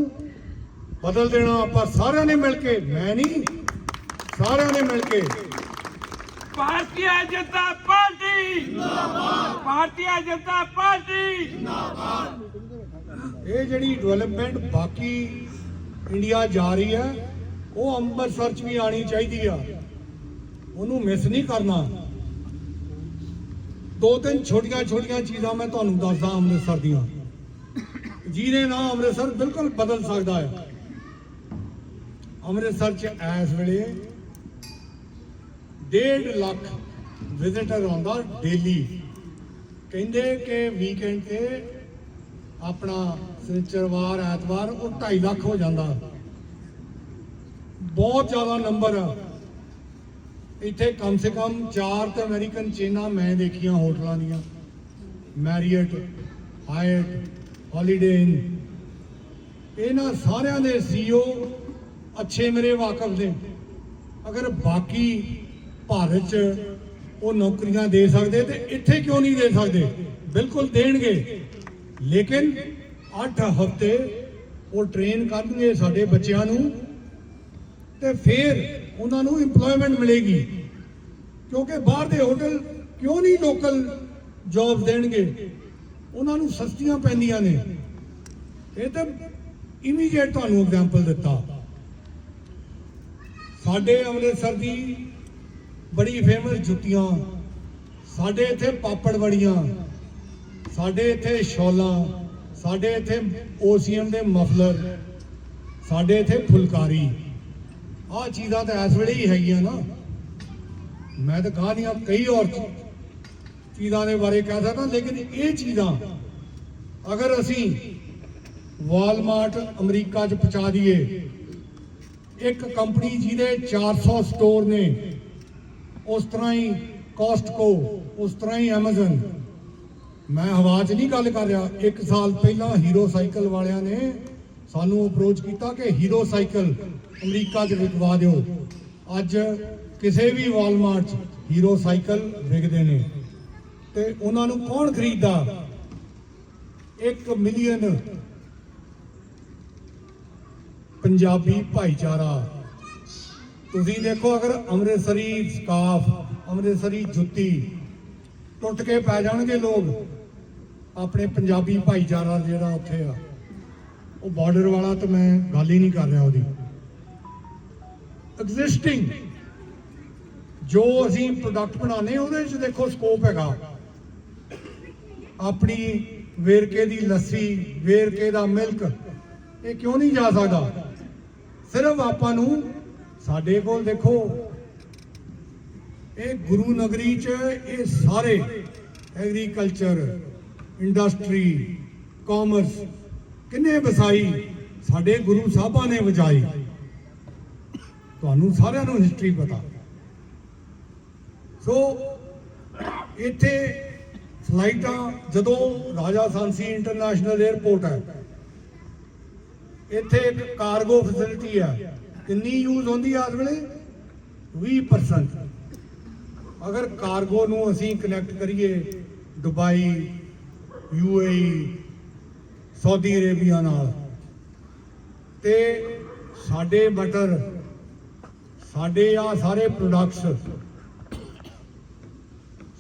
ਬਦਲ ਦੇਣਾ ਆਪਾਂ ਸਾਰਿਆਂ ਨੇ ਮਿਲ ਕੇ, ਮੈਂ ਨਹੀਂ, ਸਾਰਿਆਂ ਨੇ ਮਿਲ ਕੇ ਭਾਰਤੀ ਜਨਤਾ ਪਾਰਟੀ ਜਿੰਦਾਬਾਦ। ਭਾਰਤੀ ਜਨਤਾ ਪਾਰਟੀ ਜਿੰਦਾਬਾਦ। ਇਹ ਜਿਹੜੀ ਡਿਵੈਲਪਮੈਂਟ ਬਾਕੀ ਇੰਡੀਆ ਜਾ ਰਹੀ ਹੈ, ਉਹ ਅੰਮ੍ਰਿਤਸਰ ਚ ਵੀ ਆਣੀ ਚਾਹੀਦੀ ਆ। ਉਹਨੂੰ ਮਿਸ ਨਹੀਂ ਕਰਨਾ। ਦੋ ਤਿੰਨ ਛੋਟੀਆਂ ਛੋਟੀਆਂ ਚੀਜ਼ਾਂ ਮੈਂ ਤੁਹਾਨੂੰ ਦੱਸਦਾ ਅੰਮ੍ਰਿਤਸਰ ਦੀਆਂ। ਜਿਹਨੇ ਨਾ ਅੰਮ੍ਰਿਤਸਰ ਬਿਲਕੁਲ ਬਦਲ ਸਕਦਾ ਹੈ ਅੰਮ੍ਰਿਤਸਰ ਚ ਇਸ ਵੇਲੇ 1.5 ਲੱਖ ਵਿਜ਼ਿਟਰ ਆਉਂਦਾ ਡੇਲੀ ਕਹਿੰਦੇ ਕਿ ਵੀਕਐਂਡ ਤੇ ਆਪਣਾ ਸ਼ਨੀਚਰਵਾਰ ਐਤਵਾਰ, ਉਹ 2.5 ਲੱਖ ਹੋ ਜਾਂਦਾ। ਬਹੁਤ ਜ਼ਿਆਦਾ ਨੰਬਰ ਆ। ਇੱਥੇ ਕਮ ਸੇ ਕਮ ਚਾਰ ਤੇ ਅਮਰੀਕਨ ਚੇਨਾਂ ਮੈਂ ਦੇਖੀਆਂ ਹੋਟਲਾਂ ਦੀਆਂ। ਮੈਰੀਅਟ ਹਾਇਟ ਹੌਲੀਡੇ ਇਨ ਇਹਨਾਂ ਸਾਰਿਆਂ ਦੇ ਸੀਓ ਅੱਛੇ ਮੇਰੇ ਵਾਕਫ ਨੇ। ਅਗਰ ਬਾਕੀ ਭਾਰਤ 'ਚ ਉਹ ਨੌਕਰੀਆਂ ਦੇ ਸਕਦੇ ਤੇ ਇੱਥੇ ਕਿਉਂ ਨਹੀਂ ਦੇ ਸਕਦੇ? ਬਿਲਕੁਲ ਦੇਣਗੇ। ਲੇਕਿਨ 8 ਹਫ਼ਤੇ ਉਹ ਟ੍ਰੇਨ ਕਰਨਗੇ ਸਾਡੇ ਬੱਚਿਆਂ ਨੂੰ ਤੇ ਫਿਰ ਉਹਨਾਂ ਨੂੰ EMPLOYMENT ਮਿਲੇਗੀ। ਕਿਉਂਕਿ ਬਾਹਰ ਦੇ ਹੋਟਲ ਕਿਉਂ ਨਹੀਂ ਲੋਕਲ ਜੌਬ ਦੇਣਗੇ? ਉਹਨਾਂ ਨੂੰ ਸਸਤੀਆਂ ਪੈਂਦੀਆਂ ਨੇ। ਇਹ ਤਾਂ ਇਮੀਡੀਏਟ ਤੁਹਾਨੂੰ ਐਗਜ਼ਾਮਪਲ ਦਿੱਤਾ। ਸਾਡੇ ਅੰਮ੍ਰਿਤਸਰ ਦੀ ਬੜੀ ਫੇਮਸ ਜੁੱਤੀਆਂ। ਸਾਡੇ ਇੱਥੇ ਪਾਪੜ ਬੜੀਆਂ ਸਾਡੇ ਇੱਥੇ ਸ਼ੌਲਾਂ, ਸਾਡੇ ਇੱਥੇ ਓਸੀਐਮ ਦੇ ਮਫਲਰ, ਸਾਡੇ ਇੱਥੇ ਫੁਲਕਾਰੀ। ਆਹ ਚੀਜ਼ਾਂ ਤਾਂ ਇਸ ਵੇਲੇ ਹੀ ਹੈਗੀਆਂ ਨਾ। ਮੈਂ ਤਾਂ ਕਹਾਣੀਆਂ ਕਈ ਹੋਰ ਚੀਜ਼ਾਂ ਦੇ ਬਾਰੇ ਕਹਿ ਸਕਦਾ, ਲੇਕਿਨ ਇਹ ਚੀਜ਼ਾਂ ਅਗਰ ਅਸੀਂ ਵਾਲਮਾਰਟ ਅਮਰੀਕਾ 'ਚ ਪਹੁੰਚਾ ਦਈਏ, ਇੱਕ ਕੰਪਨੀ ਜਿਹਦੇ 400 ਸਟੋਰ ਨੇ ਉਸ ਤਰ੍ਹਾਂ ਹੀ ਕੋਸਟਕੋ ਉਸ ਤਰ੍ਹਾਂ ਹੀ ਐਮਾਜ਼ਨ ਮੈਂ ਹਵਾ 'ਚ ਨਹੀਂ ਗੱਲ ਕਰ ਰਿਹਾ। ਇੱਕ ਸਾਲ ਪਹਿਲਾਂ ਹੀਰੋ ਸਾਈਕਲ ਵਾਲਿਆਂ ਨੇ ਸਾਨੂੰ ਅਪਰੋਚ ਕੀਤਾ ਕਿ ਹੀਰੋ ਸਾਈਕਲ ਅਮਰੀਕਾ 'ਚ ਵਿਕਵਾ ਦਿਓ। ਅੱਜ ਕਿਸੇ ਵੀ ਵਾਲਮਾਰਟ 'ਚ ਹੀਰੋ ਸਾਈਕਲ ਵਿਕਦੇ ਨੇ। ਤੇ ਉਹਨਾਂ ਨੂੰ ਕੌਣ ਖਰੀਦਦਾ? 1 ਮਿਲੀਅਨ ਪੰਜਾਬੀ ਭਾਈਚਾਰਾ। ਤੁਸੀਂ ਦੇਖੋ ਅਗਰ ਅੰਮ੍ਰਿਤਸਰੀ ਸਕਾਫ, ਅੰਮ੍ਰਿਤਸਰੀ ਜੁੱਤੀ ਟੁੱਟ ਕੇ ਪੈ ਜਾਣਗੇ ਲੋਕ, ਆਪਣੇ ਪੰਜਾਬੀ ਭਾਈਚਾਰਾ ਜਿਹੜਾ ਉੱਥੇ ਆ, ਉਹ ਬਾਰਡਰ ਵਾਲਾ ਤਾਂ ਮੈਂ ਗੱਲ ਹੀ ਨਹੀਂ ਕਰ ਰਿਹਾ ਉਹਦੀ। ਐਗਜ਼ਿਸਟਿੰਗ ਜੋ ਅਸੀਂ ਪ੍ਰੋਡਕਟ ਬਣਾਉਂਦੇ ਉਹਦੇ ਵਿੱਚ ਦੇਖੋ ਸਕੋਪ ਹੈਗਾ। ਆਪਣੀ ਵੇਰਕੇ ਦੀ ਲੱਸੀ, ਵੇਰਕੇ ਦਾ ਮਿਲਕ ਇਹ ਕਿਉਂ ਨਹੀਂ ਜਾ ਸਕਦਾ? ਸਿਰਫ ਆਪਾਂ ਨੂੰ ਸਾਡੇ ਕੋਲ ਦੇਖੋ, ਇਹ ਗੁਰੂ ਨਗਰੀ ਚ ਇਹ ਸਾਰੇ ਐਗਰੀਕਲਚਰ ਇੰਡਸਟਰੀ ਕਾਮਰਸ ਕਿੰਨੇ ਵਸਾਈ ਸਾਡੇ ਗੁਰੂ ਸਾਹਿਬਾਂ ਨੇ ਵਜਾਈ। ਤੁਹਾਨੂੰ ਸਾਰਿਆਂ ਨੂੰ ਹਿਸਟਰੀ ਪਤਾ। ਸੋ ਇੱਥੇ ਫਲਾਈਟਾਂ ਜਦੋਂ ਰਾਜਾ ਸਾਂਸੀ ਇੰਟਰਨੈਸ਼ਨਲ 에ਅਰਪੋਰਟ ਹੈ, ਇੱਥੇ ਇੱਕ ਕਾਰਗੋ ਫੈਸਿਲਿਟੀ ਹੈ। ਕਿੰਨੀ ਯੂਜ਼ ਹੁੰਦੀ ਆ ਇਸ ਵੇਲੇ? 20% ਅਗਰ ਕਾਰਗੋ ਨੂੰ ਅਸੀਂ ਕਨੈਕਟ ਕਰੀਏ ਦੁਬਈ ਯੂਏਈ ਸਾਊਦੀ ਅਰੇਬੀਆ ਨਾਲ, ਤੇ ਸਾਡੇ ਬਟਰ ਸਾਡੇ ਆ ਸਾਰੇ ਪ੍ਰੋਡਕਟਸ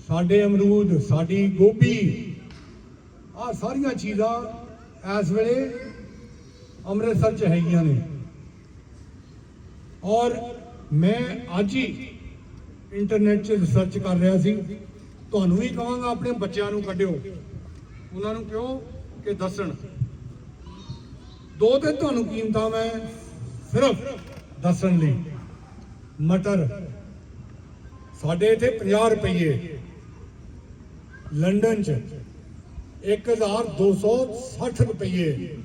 ਸਾਡੇ ਅਮਰੂਦ, ਸਾਡੀ ਗੋਭੀ ਆ ਸਾਰੀਆਂ ਚੀਜ਼ਾਂ ਇਸ ਵੇਲੇ ਅੰਮ੍ਰਿਤਸਰ ਚ ਹੈਗੀਆਂ ਨੇ। ਔਰ ਮੈਂ ਅੱਜ ਹੀ ਇੰਟਰਨੈਟ 'ਚ ਰਿਸਰਚ ਕਰ ਰਿਹਾ ਸੀ। ਤੁਹਾਨੂੰ ਵੀ ਕਹਾਂਗਾ, ਆਪਣੇ ਬੱਚਿਆਂ ਨੂੰ ਕੱਢਿਓ। ਉਹਨਾਂ ਨੂੰ ਕਿਉਂ ਕਿ ਦੱਸਣ? ਦੋ ਤੇ ਤੁਹਾਨੂੰ ਕੀਮਤਾਂ ਮੈਂ ਸਿਰਫ ਦੱਸਣ ਲਈ। ਮਟਰ, ਸਾਡੇ ਇੱਥੇ 50 ਰੁਪਏ ਲੰਡਨ 'ਚ 1260 ਰੁਪਏ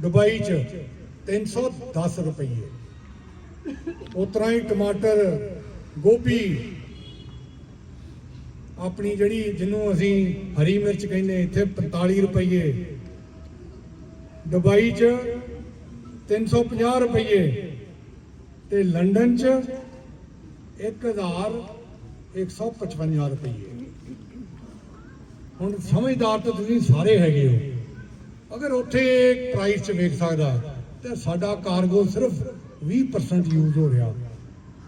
ਦੁਬਈ 'ਚ 310 ਰੁਪਏ ਉਤਰਾ ਹੀ ਟਮਾਟਰ, ਗੋਭੀ, ਆਪਣੀ ਜਿਹੜੀ ਜਿਹਨੂੰ ਅਸੀਂ ਹਰੀ ਮਿਰਚ ਕਹਿੰਦੇ ਇੱਥੇ 45 ਰੁਪਏ ਦੁਬਈ 'ਚ 350 ਰੁਪਏ ਤੇ ਲੰਡਨ 'ਚ 1155 ਰੁਪਏ ਹੁਣ ਸਮਝਦਾਰ ਤਾਂ ਤੁਸੀਂ ਸਾਰੇ ਹੈਗੇ ਹੋ। ਅਗਰ ਉੱਥੇ ਪ੍ਰਾਈਸ 'ਚ ਵੇਖ ਸਕਦਾ, ਤੇ ਸਾਡਾ ਕਾਰਗੋ ਸਿਰਫ 20% ਯੂਜ਼ ਹੋ ਰਿਹਾ।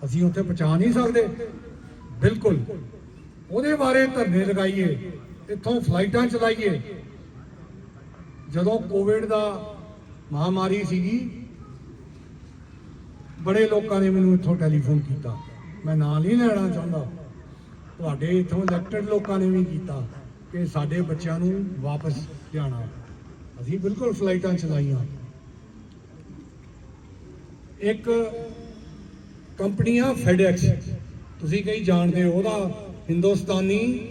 ਅਸੀਂ ਉੱਥੇ ਪਹੁੰਚਾ ਨਹੀਂ ਸਕਦੇ। ਬਿਲਕੁਲ। ਉਹਦੇ ਬਾਰੇ ਧਰਨੇ ਲਗਾਈਏ, ਇੱਥੋਂ ਫਲਾਈਟਾਂ ਚਲਾਈਏ। ਜਦੋਂ ਕੋਵਿਡ ਦਾ ਮਹਾਮਾਰੀ ਸੀਗੀ, ਬੜੇ ਲੋਕਾਂ ਨੇ ਮੈਨੂੰ ਇੱਥੋਂ ਟੈਲੀਫੋਨ ਕੀਤਾ। ਮੈਂ ਨਾਂ ਨਹੀਂ ਲੈਣਾ ਚਾਹੁੰਦਾ। ਤੁਹਾਡੇ ਇੱਥੋਂ ਇਲੈਕਟਡ ਲੋਕਾਂ ਨੇ ਵੀ ਕੀਤਾ ਕਿ ਸਾਡੇ ਬੱਚਿਆਂ ਨੂੰ ਵਾਪਸ ਲਿਆਣਾ ਅਸੀਂ ਬਿਲਕੁਲ ਫਲਾਈਟਾਂ ਚਲਾਈਆਂ। ਇੱਕ ਕੰਪਨੀ ਆ ਫੈਡੈਕਸ ਤੁਸੀਂ ਕਈ ਜਾਣਦੇ ਹੋ, ਉਹਦਾ ਹਿੰਦੁਸਤਾਨੀ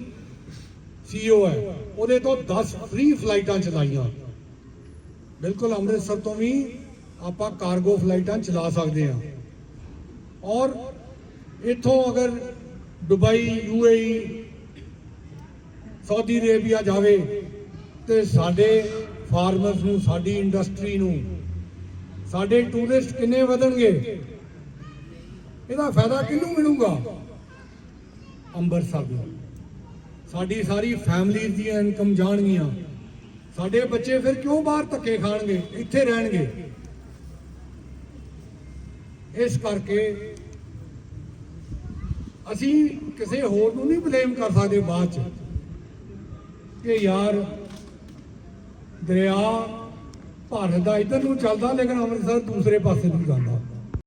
ਸੀਈਓ ਹੈ। ਉਹਦੇ ਤੋਂ 10 ਫ੍ਰੀ ਫਲਾਈਟਾਂ ਚਲਾਈਆਂ। ਬਿਲਕੁਲ ਅੰਮ੍ਰਿਤਸਰ ਤੋਂ ਵੀ ਆਪਾਂ ਕਾਰਗੋ ਫਲਾਈਟਾਂ ਚਲਾ ਸਕਦੇ ਹਾਂ। ਔਰ ਇੱਥੋਂ ਅਗਰ ਦੁਬਈ ਯੂਏਈ ਸਾਊਦੀ ਅਰੇਬੀਆ ਜਾਵੇ, ਤੇ ਸਾਡੇ ਫਾਰਮਰਸ ਨੂੰ, ਸਾਡੀ ਇੰਡਸਟਰੀ ਨੂੰ ਸਾਡੇ ਟੂਰਿਸਟ ਕਿੰਨੇ ਵਧਣਗੇ? ਇਹਦਾ ਫਾਇਦਾ ਕਿਹਨੂੰ ਮਿਲੂਗਾ? ਅੰਮ੍ਰਿਤਸਰ ਨੂੰ। ਸਾਡੀ ਸਾਰੀ ਫੈਮਿਲੀ ਦੀਆਂ ਇਨਕਮ ਜਾਣਗੀਆਂ। ਸਾਡੇ ਬੱਚੇ ਫਿਰ ਕਿਉਂ ਬਾਹਰ ਧੱਕੇ ਖਾਣਗੇ? ਇੱਥੇ ਰਹਿਣਗੇ। ਇਸ ਕਰਕੇ ਅਸੀਂ ਕਿਸੇ ਹੋਰ ਨੂੰ ਨਹੀਂ ਬਲੇਮ ਕਰ ਸਕਦੇ ਬਾਅਦ ਚ ਕਿ ਯਾਰ ਦਰਿਆ ਭਾਰਤ ਦਾ ਇਧਰ ਨੂੰ ਚੱਲਦਾ ਲੇਕਿਨ ਅੰਮ੍ਰਿਤਸਰ ਦੂਸਰੇ ਪਾਸੇ ਨੂੰ ਜਾਂਦਾ।